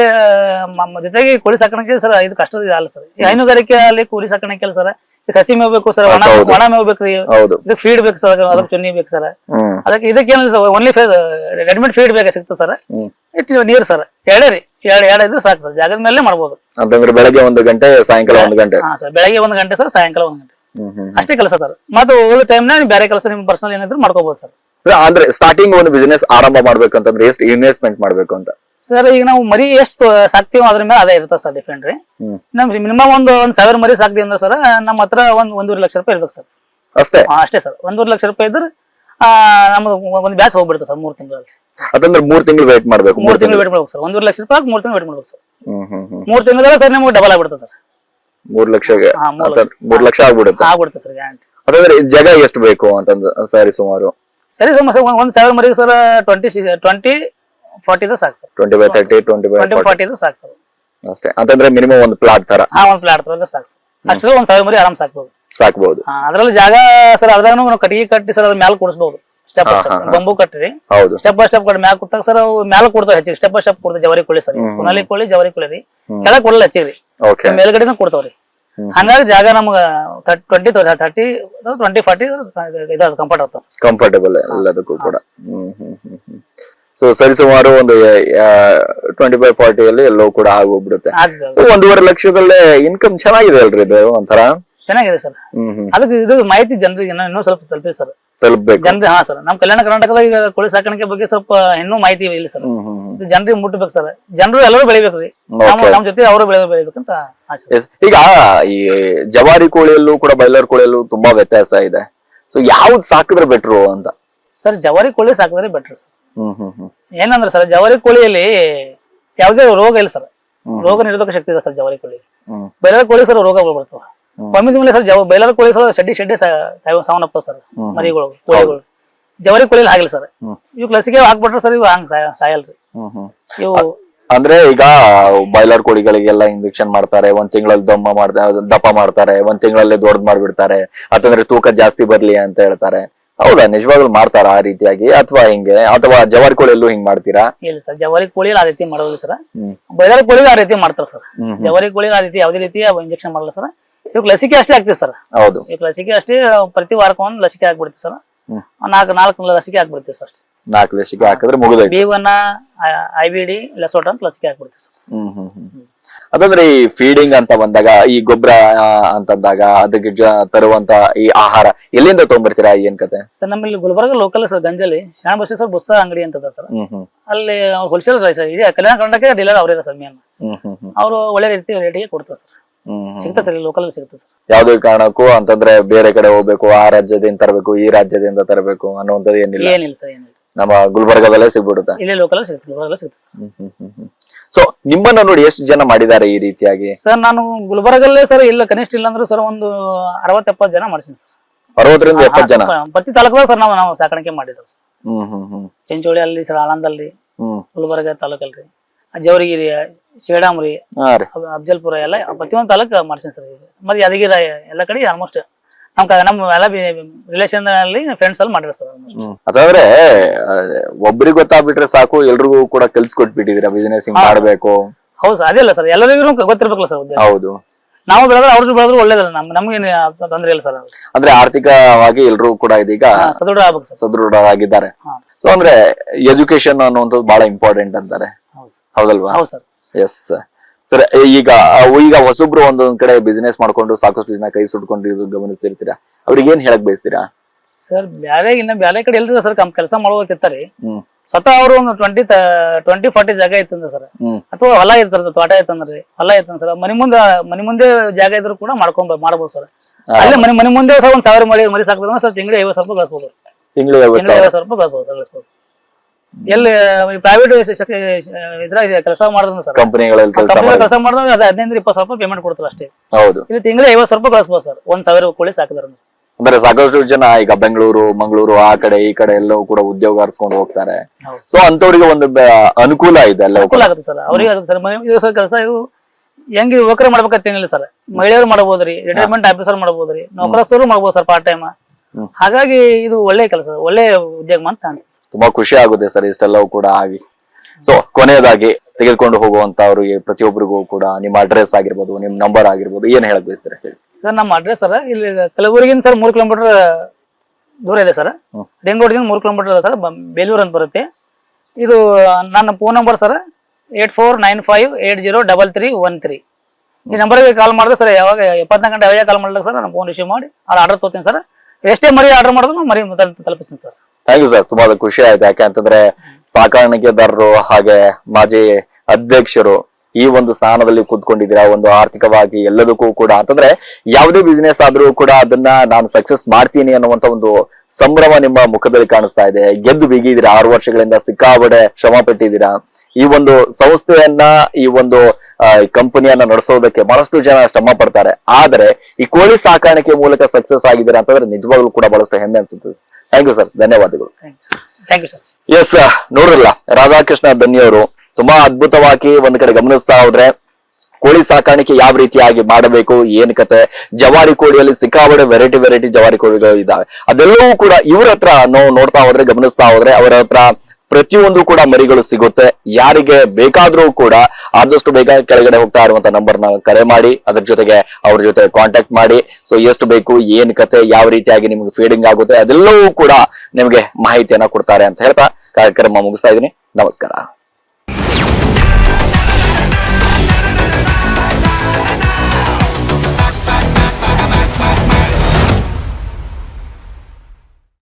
ಜೊತೆಗೆ ಕೋಳಿ ಸಾಕಾಣಿಕೆ ಸರ್ ಇದು ಕಷ್ಟದ ಅಲ್ಲ ಸರ್ ಹೈನುಗಾರಿಕೆ ಅಲ್ಲಿ ಕೋಳಿ ಸಾಕಾಣಿಕೆ ಅಲ್ಲ ಸರ್ ಹಸಿ ಮೇವ್ ಬೇಕು ಸರ್ ಒಣ. ಒಣ ಮೇವ್ ಬೇಕ್ರಿ ಹೌದು. ಇದಕ್ಕೆ ಫೀಡ್ ಬೇಕು ಸರ್ ಅದಕ್ಕೆ ಚುನ್ನಿ ಬೇಕು ಸರ್ ಅದಕ್ಕೆ ಅದಕ್ಕೆ ಇದಕ್ಕೇನಿಲ್ಲ sir only phase readymade feed ಬೇಕು ಸಿಗ್ತದೆ ಸರ್ ನೀರ್ ಇಟ್ಟು ನೀರು ಸರ್ ಎರಡೇ ರೀ. ಎರಡು ಎರಡು ಇದ್ರೆ ಸಾಕು ಸರ್ ಜಾಗದ ಮೇಲೆ ಮಾಡ್ಬೋದು. ಅಂತಂದ್ರೆ ಬೆಳಗ್ಗೆ ಒಂದು ಗಂಟೆ ಸಾಯಂಕಾಲ ಒಂದು ಗಂಟೆ. ಹಾ ಸರ್ ಬೆಳಗ್ಗೆ ಒಂದು ಗಂಟೆ ಸರ್ ಸಾಯಂಕಾಲ ಒಂದು ಗಂಟೆ. ಅಷ್ಟೇ ಕೆಲಸ ಸರ್. ಮತ್ತೆ ಟೈಮ್ ಟೈಮ್ನ ಬೇರೆ ಕೆಲಸ ನಿಮ್ ಪರ್ಸನಲ್ ಏನಾದ್ರು ಮಾಡ್ಕೋಬಹುದು ಸರ್. ಅಂದ್ರೆ ಸ್ಟಾರ್ಟಿಂಗ್ ಒಂದು ಬಿಸಿನೆಸ್ ಆರಂಭ ಮಾಡ್ಬೇಕಂತಂದ್ರೆ ಎಷ್ಟು ಇನ್ವೆಸ್ಟ್ಮೆಂಟ್ ಮಾಡ್ಬೇಕು ಅಂತ? ಸರ್ ಈಗ ನಾವು ಮರಿ ಎಷ್ಟು ಸಾಕ್ತೀವೋ ಅದ್ರ ಮೇಲೆ ಅದೇ ಇರ್ತದೆ ಸರ್ ಡಿಫ್ರೆಂಟ್ ರೀ. ನಮ್ ಮಿನಿಮಮ್ ಒಂದು ಒಂದ್ ಸಾವಿರ ಮರಿ ಸಾಕ್ತೀವಿ ಅಂದ್ರೆ ಸರ್ ನಮ್ಮ ಹತ್ರ ಒಂದ್ ಒಂದೂವರೆ ಲಕ್ಷ ರೂಪಾಯಿ ಇರ್ಬೇಕು ಸರ್. ಅಷ್ಟೇ? ಅಷ್ಟೇ ಸರ್. ಒಂದೂವರೆ ಲಕ್ಷ ರೂಪಾಯಿ ಇದ್ರೆ ನಮ್ದು ಒಂದ್ ಬ್ಯಾಸ್ ಹೋಗ್ಬಿಡುತ್ತೆ ಸರ್ ಮೂರ್ ತಿಂಗಳಲ್ಲಿ. ಅದಂದ್ರೆ ಮೂರ್ ತಿಂಗಳು ವೇಟ್ ಮಾಡ್ಬೇಕು ಮೂರ್ ತಿಂಗಳು ವೇಟ್ ಮಾಡ್ಬೇಕು ಸರ್. ಒಂದೂವರೆ ಲಕ್ಷ ರೂಪಾಯಿ ಮೂರ್ ತಿಂಗಳು ವೇಟ್ ಮಾಡ್ಬೇಕು ಸರ್. ಮೂರ್ ತಿಂಗಳ ಸರ್ ನಿಮ್ಗೆ ಡಬಲ್ ಆಗ್ಬಿಡುತ್ತೆ ಸರ್. ಮೂರ್ ಲಕ್ಷ. ಮೂರ್ ಲಕ್ಷ ಆಗ್ಬಿಡುತ್ತೆ. ಆಗ್ಬಿಡುತ್ತೆ ಸರ್ ಗ್ಯಾರಂಟಿ ಅದಂದ್ರೆ ಜಾಗ ಎಷ್ಟು ಬೇಕು ಅಂತಂದು ಸರಿ ಸುಮಾರು? ಸರಿ ಸುಮಾರು ಒಂದ್ ಸಾವಿರ ಮರಿಗೆ ಸರ್ ಟ್ವೆಂಟಿ ಟ್ವೆಂಟಿ ಫಾರ್ಟಿ ಇದ್ರೆ ಸಾಕು sir. Twenty by thirty twenty by forty ಇದ್ರೆ ಸಾಕು ಸರ್. ಅಷ್ಟೇ. ಅಂತಂದ್ರೆ ಮಿನಿಮಮ್ ಒಂದು ಪ್ಲಾಟ್ ತರ. ಹಾ ಒಂದ್ ಪ್ಲಾಟ್ ತರ ಸಾಕು ಸರ್. ಅಷ್ಟರಲ್ಲಿ ಒಂದ್ ಸಾವಿರ ಮರಿ ಆರಾಮ್ ಸಾಕ್ಬೋದು. ಸಾಕ್ಬಹುದು ಅದರಲ್ಲಿ ಜಾಗ ಸರ್ ಅದ್ರಾಗ ಕಟ್ಟಿಗೆ ಕಟ್ಟಿ ಸರ್ ಅದ್ರ ಮ್ಯಾಲ ಕೊಡಿಸ್ಬೋದು. ಸ್ಟೆಪ್. ಬಂಬು ಕಟ್ಟ್ರಿ. ಹೌದು. ಸ್ಟೆಪ್ ಬೈ ಸ್ಟೆಪ್ ಕಟ್ಟಿ ಮ್ಯಾಲ ಕೊಟ್ಟಾಗ ಸರ್ ಮ್ಯಾಲ ಕೊಡ್ತಾರೆ ಹೆಚ್ಚಿಗೆ. ಸ್ಟೆಪ್ ಬೈ ಸ್ಟೆಪ್ ಕೊಡ್ತಾರೆ ಜವರಿ ಕೊಳ್ಳಿ ಸರ್. ಕೊನಲಿ ಕೊಳ್ಳಿ ಜವರಿ ಕೊಳ್ಳಿ ರೀ. ಕೆಳಗ್ ಕೊಡಲ್ಲ ಹೆಚ್ಚಿಗೆ ಓಕೆ ಮೇಲ್ಗಡೆನ ಕೊಡ್ತಾವ್ರಿ. ಹಂಗಾಗಿ ಜಾಗ ನಮ್ಗ ಟ್ವೆಂಟಿ ತರ್ಟಿ ಟ್ವೆಂಟಿ ಫಾರ್ಟಿ ಇದು ಕಂಫರ್ಟ್ ಆಗ್ತದೆ ಸರ್. ಕಂಫರ್ಟಬಲ್ ಎಲ್ಲದಕ್ಕೂ ಕೂಡ. ಸೊ ಸರಿ ಸುಮಾರು ಒಂದು ಟ್ವೆಂಟಿ ಫೈವ್ ಫಾರ್ಟಿ ಅಲ್ಲಿ ಎಲ್ಲವೂ ಕೂಡ ಆಗೋಗ್ಬಿಡುತ್ತೆ ಸೊ ಒಂದೂವರೆ ಲಕ್ಷದಲ್ಲೇ ಇನ್ಕಮ್ ಚೆನ್ನಾಗಿದೆ ಅಲ್ರಿ ಇದು ಒಂಥರ? ಚೆನ್ನಾಗಿದೆ ಸರ್. ಅದಕ್ಕೆ ಇದು ಮಾಹಿತಿ ಜನರಿಗೆ ಇನ್ನೂ ಇನ್ನೂ ಸ್ವಲ್ಪ ತಲುಪಿದೆ ಸರ್. ತಲುಪ್ಬೇಕು. ಜನರಿ ಹಾ ಸರ್. ನಮ್ ಕಲ್ಯಾಣ ಕರ್ನಾಟಕದಾಗ ಈಗ ಕೋಳಿ ಸಾಕಾಣಿಕೆ ಬಗ್ಗೆ ಸ್ವಲ್ಪ ಇನ್ನೂ ಮಾಹಿತಿ ಇಲ್ಲ ಸರ್. ಜನರಿಗೆ ಮುಟ್ಟಬೇಕು ಸರ್. ಜನರು ಎಲ್ಲರೂ ಬೆಳಿಬೇಕ್ರಿ ನಮ್ಮ ನಮ್ ಜೊತೆ ಅವರು ಬೆಳೆ ಬೆಳಿಬೇಕಂತ ಆಸೆ. ಈಗ ಈ ಜವಾರಿ ಕೋಳಿಯಲ್ಲೂ ಕೂಡ ಬೈಲರ್ ಕೋಳಿಯಲ್ಲೂ ತುಂಬಾ ವ್ಯತ್ಯಾಸ ಇದೆ. ಸೊ ಯಾವ್ದು ಸಾಕಿದ್ರೆ ಬೆಟ್ರು ಅಂತ? ಸರ್ ಜವಾರಿ ಕೋಳಿ ಸಾಕಿದ್ರೆ ಬೆಟ್ರ್ ಸರ್. ಏನಂದ್ರೆ ಸರ್ ಜವಾರಿ ಕೋಳಿಯಲ್ಲಿ ಯಾವುದೇ ರೋಗ ಇಲ್ಲ ಸರ್. ರೋಗ ನಿರೋಧಕ ಶಕ್ತಿ ಇದೆ ಸರ್ ಜವಾರಿ ಕೋಳಿ ಬೈಲರ್ ಕೋಳಿ ಸರ್ ರೋಗ ಬರ್ತವೆ. ಒಮ್ಮೆ ತಿಂಗಳು ಸರ್ ಜವ ಬೈಲರ್ ಕೋಳಿ ಸರ್ ಶೆಡ್ಡಿ ಶೆಡ್ಡಿ ಸಾವನ್ನಪ್ತಾವ ಸರ್ ಮರಿಗಳು ಕೋಳಿಗಳು. ಜವಾರಿ ಕೋಳಿ ಆಗಿಲ್ಲ ಸರ್. ಇವ್ ಲಸಿಕೆ ಹಾಕ್ಬಿಟ್ರೆ ಸರ್ ಇವ್ ಹಂಗ್ ಸಾಯ- ಸಾಯಲ್ರಿ. ಇವು ಅಂದ್ರೆ ಈಗ ಬಾಯ್ಲರ್ ಕೋಳಿಗಳಿಗೆಲ್ಲ ಇಂಜೆಕ್ಷನ್ ಮಾಡ್ತಾರೆ ಒಂದ್ ತಿಂಗಳಲ್ಲಿ ದಮ್ಮ ಮಾಡ್ತಾರೆ ದಪ್ಪ ಮಾಡ್ತಾರೆ ಒಂದ್ ತಿಂಗಳಲ್ಲಿ ದೊಡ್ಡ ಮಾಡ್ಬಿಡ್ತಾರೆ ಅಂತಂದ್ರೆ ತೂಕ ಜಾಸ್ತಿ ಬರ್ಲಿ ಅಂತ ಹೇಳ್ತಾರೆ. ಹೌದಾ? ನಿಜವಾಗ್ಲೂ ಮಾಡ್ತಾರ ಆ ರೀತಿಯಾಗಿ? ಅಥವಾ ಹಿಂಗೆ? ಅಥವಾ ಜವಾರಿ ಕೋಳಿಯಲ್ಲೂ ಹಿಂಗ್ ಮಾಡ್ತೀರಾ? ಇಲ್ಲ ಸರ್ ಜವಾರಿ ಕೋಳಿ ಆ ರೀತಿ ಮಾಡೋದಿಲ್ಲ ಸರ್. ಬೈಲರ್ ಕೋಳಿ ಆ ರೀತಿ ಮಾಡ್ತಾರೆ ಸರ್. ಜವಾರಿ ಕೋಳಿ ಆ ರೀತಿ ಯಾವ್ದೇ ರೀತಿ ಇಂಜೆಕ್ಷನ್ ಮಾಡಲ್ಲ ಸರ್. ಇವಾಗ ಲಸಿಕೆ ಅಷ್ಟೇ ಹಾಕ್ತಿವಿ ಸರ್. ಹೌದು. ಇವಾಗ ಲಸಿಕೆ ಅಷ್ಟೇ ಪ್ರತಿ ವಾರಕ್ಕೆ ಒಂದು ಲಸಿಕೆ ಹಾಕ್ಬಿಡ್ತೀವಿ ಸರ್. ಹ್ಮ್. ನಾಲ್ಕು ನಾಲ್ಕು ಲಸಿಕೆ ಹಾಕ್ಬಿಡ್ತೀವಿ ಸರ್ ಅಷ್ಟೇ. ನಾಲ್ಕು ಲಸಿಕೆ ಹಾಕಿದ್ರೆ ಮುಗಿದೋಯ್ತು. B one I B D LaSota ಅಂತ ಲಸಿಕೆ ಹಾಕ್ಬಿಡ್ತೀವಿ ಸರ್. ಹ್ಮ್ ಹ್ಮ್ ಹ್ಮ್. ಅದಂದ್ರೆ ಈ ಫೀಡಿಂಗ್ ಅಂತ ಬಂದಾಗ ಈ ಗೊಬ್ಬರ ಅಂತಂದಾಗ ಅದಕ್ಕೆ ಜ- ತರುವಂತ ಈ ಆಹಾರ ಎಲ್ಲಿಂದ ತಗೊಂಡ್ಬರ್ತೀರಾ ಏನ್ ಕತೆ? ಸರ್ ನಮ್ಮಲ್ಲಿ ಗುಲ್ಬರ್ಗ ಲೋಕಲ್ ಸರ್ ಗಂಜಲಿ ಶಾಣ ಬಸವೇಶ್ವರ ಬುಸ್ಸ ಅಂಗಡಿ ಅಂತದ ಸರ್. ಹ್ಮ್ ಹ್ಮ್. ಅಲ್ಲಿ ಹೋಲ್ಸೇಲ್ ಸರ್ ಇಡೀ ಕಲ್ಯಾಣ ಕರ್ನಾಟಕ ಡೀಲರ್ ಅವರೇ ಸರ್ ಮೇನ್ ಹ್ಮ್ ಹ್ಮ್ ಹ್ಮ್. ಅವರು ಒಳ್ಳೆ ರೀತಿ ರೇಟಿಗೆ ಕೊಡ್ತಾರೆ ಸರ್. ಸಿಗ್ತದೆ ಸರ್ ಲೋಕಲ್ ಸಿಗ್ತದೆ ಸರ್. ಯಾವ್ದೇ ಕಾರಣಕ್ಕೂ ಅಂತಂದ್ರೆ ಬೇರೆ ಕಡೆ ಹೋಗ್ಬೇಕು ಆ ರಾಜ್ಯದಿಂದ ತರಬೇಕು ಈ ರಾಜ್ಯದಿಂದ ತರಬೇಕು ಅನ್ನುವಂಥದ್ದು ಏನಿಲ್ಲ. ಏನಿಲ್ಲ ಸರ್ ಏನಿಲ್ಲ. ನಮ್ಮ ಗುಲ್ಬರ್ಗದಲ್ಲೇ ಸಿಗ್ಬಿಡುತ್ತೆ. ಇಲ್ಲೇ ಲೋಕಲ್ ಸಿಗುತ್ತೆ ಲೋಕಲ್ ಸಿಗುತ್ತೆ ಸರ್. ಹ್ಮ್ ಹ್ಮ್ ಹ್ಮ್ ಹ್ಮ್. ಸೊ ನಿಮ್ಮನ್ನ ನೋಡಿ ಎಷ್ಟು ಜನ ಮಾಡಿದ್ದಾರೆ ಈ ರೀತಿಯಾಗಿ? ಸರ್ ನಾನು ಗುಲ್ಬರ್ಗಲ್ಲೇ ಸರ್ ಇಲ್ಲ ಕನಿಷ್ಠ ಇಲ್ಲ ಅಂದ್ರೆ ಸರ್ ಒಂದು ಅರವತ್ತು ಎಪ್ಪತ್ತು ಜನ ಮಾಡ್ತೀನಿ ಸರ್. ಅರವತ್ತರಿಂದ ಎಪ್ಪತ್ತು ಜನ? ಪ್ರತಿ ತಾಲೂಕದಾಗ ಸರ್ ನಾವು ನಾವು ಸಾಕಾಣಿಕೆ ಮಾಡಿದ್ರು ಸರ್. ಹ್ಮ್ ಹ್ಮ್ ಹ್ಮ್. ಚಿಂಚೋಳಿ ಅಲ್ಲಿ ಸರ್ ಆಳಂದಲ್ಲಿ ಹ್ಮ್. ಗುಲ್ಬರ್ಗ ತಾಲೂಕಲ್ರಿ ಜವರಗಿರಿ ಶಿವಡಾಮ್ರಿ ಹಾ ರೀ. ಅಫ್- ಅಫ್ಜಲ್ಪುರ ಎಲ್ಲ ಪ್ರತಿಯೊಂದು ತಾಲೂಕು ಮಾಡ್ಸೀನಿ ಸರ್ ಮತ್ತೆ ಯಾದಗಿರಿ ಎಲ್ಲ ಕಡೆ ಆಲ್ಮೋಸ್ಟ್ ನಮ್ ಕ- ನಮ್ಮ ಎಲ್ಲ ರಿಲೇಷನ್ ಅಲ್ಲಿ ಫ್ರೆಂಡ್ಸ್ ಅಲ್ಲಿ ಮಾಡಿರೋ ಸರ್ almost. ಹ್ಮ್. ಅದಂದ್ರೆ ಒಬ್ರಿಗೆ ಗೊತ್ತಾಗ್ಬಿಟ್ರೆ ಸಾಕು ಎಲ್ರಿಗೂ ಕೂಡ ಕಲ್ಸ್ಕೊಟ್ಬಿಟ್ಟಿದೀರಾ ಬಿಸಿನೆಸ್ ಹಿಂಗ್ ಹಾ. ಮಾಡ್ಬೇಕು. ಹೌದು ಸರ್ ಅದಿಲ್ಲ ಸರ್ ಎಲ್ಲರಿಗೂ ಗೊತ್ತಿರ್ಬೇಕಲ್ಲ ಸರ್ ಉದ್ಯೋಗ. ಹೌದು. ನಾವು ಬೆಳೆದ್ರೆ ಅವ್ರದ್ದು ಬೆಳೆದ್ರು ಒಳ್ಳೇದಲ್ಲ ನಮ್ ನಮ್ಗೆ ತೊಂದ್ರೆ ಇಲ್ಲ ಸರ್ ಅಂದ್ರೆ ಆರ್ಥಿಕವಾಗಿ ಎಲ್ರೂ ಕೂಡ ಇದೀಗ ಸದೃಢ ಆಗ್ಬೇಕು ಸರ್. ಸದೃಢರಾಗಿದ್ದಾರೆ. ಹಾ. ಸೊ ಅಂದ್ರೆ ಎಜುಕೇಶನ್ ಅನ್ನುವಂಥದ್ದು ಬಹಳ ಇಂಪಾರ್ಟೆಂಟ್ ಅಂತಾರೆ. ಹೌದಲ್ವಾ? ಹೌದು ಸರ್. ಎಸ್ ಸರ್ ಈಗ ಈಗ ಹೊಸಬ್ರು ಒಂದೊಂದ್ ಕಡೆ ಬಿಸಿನೆಸ್ ಮಾಡ್ಕೊಂಡು ಸಾಕಷ್ಟು ಜನ ಕೈ ಸುಟ್ಕೊಂಡು ಗಮನಿಸ್ತಿರ್ತೀರಾ? ಅವ್ರಿಗೆ ಏನ್ ಹೇಳಕ್ ಬಯಸ್ತೀರಾ? ಸರ್ ಬ್ಯಾರೆ ಇನ್ನ ಬ್ಯಾರೆ ಕಡೆ ಎಲ್ರಿ ಸರ್ ಕಮ್ ಕೆಲಸ ಮಾಡೋಕಿರ್ತಾರಿ ಸ್ವತಃ ಅವರು ಒಂದು ಟ್ವೆಂಟಿ ಟ್ವೆಂಟಿ ಫಾರ್ಟಿ ಜಾಗ ಇತ್ತಂದ್ರೆ ಸರ್. ಅಥವಾ ಹೊಲ ಇರ್ತಾರ ತೋಟ ಇತ್ತಂದ್ರಿ ಹೊಲ ಇತ್ತಂದ್ರೆ ಸರ್. ಮನಿ ಮುಂದೆ ಮನಿ ಮುಂದೆ ಜಾಗ ಇದ್ರು ಕೂಡ ಮಾಡ್ಕೊಂಡ್ ಮಾಡ್ಬೋದು ಸರ್. ಅಲ್ಲೇ ಮನಿ ಮನಿ ಮುಂದೆ ಸರ್ ಒಂದ್ ಸಾವಿರ ಮಳೆ ಮರಿ ಸಾಕಿದ್ರೆ ಸರ್ ತಿಂಗಳಿಗೆ ಐವತ್ತು ಸಾವಿರ ರೂಪಾಯಿ ಗಳಿಸ್ಬೋದು. ತಿಂಗಳಿಗೆ ಐವತ್ತು ಸಾವಿರ. ರೂಪಾಯಿ ಗಳಿಸ್ಬೋದು. ಎಲ್ಲಿ ಪ್ರೈವೇಟ್ ಇದ್ರಾಗ ಕೆಲಸ ಮಾಡಿದ್ರೆ ಸರ್. ಕಂಪನಿಗಳಲ್ಲಿ ಕೆಲಸ ಮಾಡಿದ್ರೆ ಅದು ಹದಿನೈದು ಇಪ್ಪತ್ತು ಸಾವಿರ ರೂಪಾಯಿ ಪೇಮೆಂಟ್ ಕೊಡ್ತಾರೆ ಅಷ್ಟೇ. ಹೌದು. ಇಲ್ಲಿ ತಿಂಗಳಿಗೆ ಐವತ್ತು ಸಾವಿರ ರೂಪಾಯಿ ಕಳಿಸ್ಬೋದು ಸರ್. ಒಂದ್ ಸಾವಿರ ಕೋಳಿ ಸಾಕಿದ್ರೆ ಅಂದ್ರೆ. ಸಾಕಷ್ಟು ಜನ ಈಗ ಬೆಂಗಳೂರು ಮಂಗಳೂರು ಆ ಕಡೆ ಈ ಕಡೆ ಎಲ್ಲವೂ ಕೂಡ ಉದ್ಯೋಗ ಆರಿಸ್ಕೊಂಡು ಹೋಗ್ತಾರೆ. ಸೊ ಅಂತವ್ರಿಗೆ ಒಂದು ಅನುಕೂಲ ಇದೆ ಅನುಕೂಲ ಆಗುತ್ತೆ ಸರ್. ಅವ್ರಿಗೆ ಆಗುತ್ತೆ ಸರ್. ಇದು ಸರ್ ಕೆಲಸ ಇದು ಹೆಂಗ್ ಯುವಕರು ಮಾಡ್ಬೇಕಂತೇನಿಲ್ಲ ಸರ್. ಮಹಿಳೆಯರು ಮಾಡಬಹುದ್ರಿ ರಿಟೈರ್ಮೆಂಟ್ ಆಫೀಸರ್ ಮಾಡಬಹುದ್ರಿ ನೌಕರಸ್ಥರು ಮಾಡ್ಬೋದು ಸರ್ ಪಾರ್ಟ್ ಟೈಮ್. ಹಾಗಾಗಿ ಇದು ಒಳ್ಳೆ ಕೆಲಸ ಒಳ್ಳೆ ಉದ್ಯೋಗ ಅಂತ ತುಂಬಾ ಖುಷಿ ಆಗುತ್ತೆ ಸರ್ ಇಷ್ಟೆಲ್ಲವೂ ಕೂಡ ಆಗಿ. ಸೊ ಕೊನೆಯದಾಗಿ ತೆಗೆದುಕೊಂಡು ಹೋಗುವಂತವ್ರಿಗೆ ಪ್ರತಿಯೊಬ್ಬರಿಗೂ ಕೂಡ ನಿಮ್ಮ ಅಡ್ರೆಸ್ ಆಗಿರ್ಬೋದು ನಿಮ್ ನಂಬರ್ ಆಗಿರ್ಬೋದು ಏನ್ ಹೇಳಕ್ ಬಯಸ್ತೀರಾ ಹೇಳಿ. ಸರ್ ನಮ್ಮ ಅಡ್ರೆಸ್ ಸರ್ ಇಲ್ಲಿ ಕಲಬುರಗಿನ ಸರ್ ಮೂರು ಕಿಲೋಮೀಟರ್ ದೂರ ಇದೆ ಸರ್. ರಿಂಗ್ ರೋಡ್ದಿಂದ ಮೂರು ಕಿಲೋಮೀಟರ್ ಇದೆ ಸರ್ ಬೇಲೂರು ಅಂತ ಬರುತ್ತೆ. ಇದು ನನ್ನ phone number sir eight four nine five eight zero double three one three ಈ ನಂಬರ್ಗೆ ಕಾಲ್ ಮಾಡಿದ್ರೆ ಸರ್ ಯಾವಾಗ ಎಪ್ಪತ್ನಾಲ್ಕು ಗಂಟೆ ಯಾವಾಗ ಕಾಲ್ ಮಾಡ್ಲಿಕ್ಕೆ ಸರ್ ನಾನು ಫೋನ್ ರಿಸೀವ್ ಮಾಡಿ ಅಲ್ಲಿ ಆರ್ಡರ್ ತೋತೀನಿ ಸರ್. ಎಷ್ಟೇ ಮರಿ ಆರ್ಡರ್ ಮಾಡಿದ್ರು ಮರಿ ತಲುಪಿಸ್ತೀನಿ ಸರ್. ಥ್ಯಾಂಕ್ ಯು ಸರ್ ತುಂಬಾ ಖುಷಿ ಆಯ್ತು. ಯಾಕೆ ಅಂತಂದ್ರೆ ಸಾಕಾಣಿಕೆದಾರರು ಹಾಗೆ ಮಾಜಿ ಅಧ್ಯಕ್ಷರು ಈ ಒಂದು ಸ್ಥಾನದಲ್ಲಿ ಕೂತ್ಕೊಂಡಿದ್ದೀರಾ, ಒಂದು ಆರ್ಥಿಕವಾಗಿ ಎಲ್ಲದಕ್ಕೂ ಕೂಡ. ಅಂತಂದ್ರೆ ಯಾವುದೇ ಬಿಸಿನೆಸ್ ಆದ್ರೂ ಕೂಡ ಅದನ್ನ ನಾನು ಸಕ್ಸಸ್ ಮಾಡ್ತೀನಿ ಅನ್ನುವಂತ ಒಂದು ಸಂಭ್ರಮ ನಿಮ್ಮ ಮುಖದಲ್ಲಿ ಕಾಣಿಸ್ತಾ ಇದೆ. ಗೆದ್ದು ಬಿಗಿದಿರಾ. ಆರು ವರ್ಷಗಳಿಂದ ಸಿಕ್ಕಾಬಡೆ ಶ್ರಮ ಪಟ್ಟಿದ್ದೀರಾ? ಈ ಒಂದು ಸಂಸ್ಥೆಯನ್ನ ಈ ಒಂದು ಕಂಪನಿಯನ್ನ ನಡೆಸೋದಕ್ಕೆ ಬಹಳಷ್ಟು ಜನ ಶ್ರಮ ಪಡ್ತಾರೆ ಆದ್ರೆ ಈ ಕೋಳಿ ಸಾಕಾಣಿಕೆ ಮೂಲಕ ಸಕ್ಸಸ್ ಆಗಿದ್ದಾರೆ ಅಂತಂದ್ರೆ ನಿಜವಾಗ್ಲೂ ಕೂಡ ಬಹಳಷ್ಟು ಹೆಮ್ಮೆ ಅನ್ಸುತ್ತೆ. ಥ್ಯಾಂಕ್ ಯು ಸರ್ ಧನ್ಯವಾದಗಳು. ಎಸ್ ನೋಡ್ರಲ್ಲ ರಾಧಾಕೃಷ್ಣ ಧನ್ಯವರು ತುಂಬಾ ಅದ್ಭುತವಾಗಿ ಒಂದ್ ಕಡೆ ಗಮನಿಸ್ತಾ ಹೋದ್ರೆ ಕೋಳಿ ಸಾಕಾಣಿಕೆ ಯಾವ ರೀತಿಯಾಗಿ ಮಾಡಬೇಕು ಏನ್ ಕತೆ ಜವಾರಿ ಕೋಳಿಯಲ್ಲಿ ಸಿಕ್ಕಾಬಡೆ ವೆರೈಟಿ ವೆರೈಟಿ ಜವಾರಿ ಕೋಳಿಗಳು ಇದಾವೆ ಅದೆಲ್ಲವೂ ಕೂಡ ಇವ್ರ ಹತ್ರ ನಾವು ನೋಡ್ತಾ ಹೋದ್ರೆ ಗಮನಿಸ್ತಾ ಹೋದ್ರೆ ಅವರ ಹತ್ರ ಪ್ರತಿಯೊಂದು ಕೂಡ ಮರಿಗಳು ಸಿಗುತ್ತೆ. ಯಾರಿಗೆ ಬೇಕಾದ್ರೂ ಕೂಡ ಆದಷ್ಟು ಬೇಗ ಕೆಳಗಡೆ ಹೋಗ್ತಾ ಇರುವಂತ ನಂಬರ್ನ ಕರೆ ಮಾಡಿ, ಅದ್ರ ಜೊತೆಗೆ ಅವ್ರ ಜೊತೆ ಕಾಂಟ್ಯಾಕ್ಟ್ ಮಾಡಿ. ಸೊ ಎಷ್ಟು ಬೇಕು, ಏನ್ ಕತೆ, ಯಾವ ರೀತಿಯಾಗಿ ನಿಮ್ಗೆ ಫೀಡಿಂಗ್ ಆಗುತ್ತೆ, ಅದೆಲ್ಲವೂ ಕೂಡ ನಿಮಗೆ ಮಾಹಿತಿಯನ್ನ ಕೊಡ್ತಾರೆ ಅಂತ ಹೇಳ್ತಾ ಕಾರ್ಯಕ್ರಮ ಮುಗಿಸ್ತಾ ಇದೀನಿ ನಮಸ್ಕಾರ.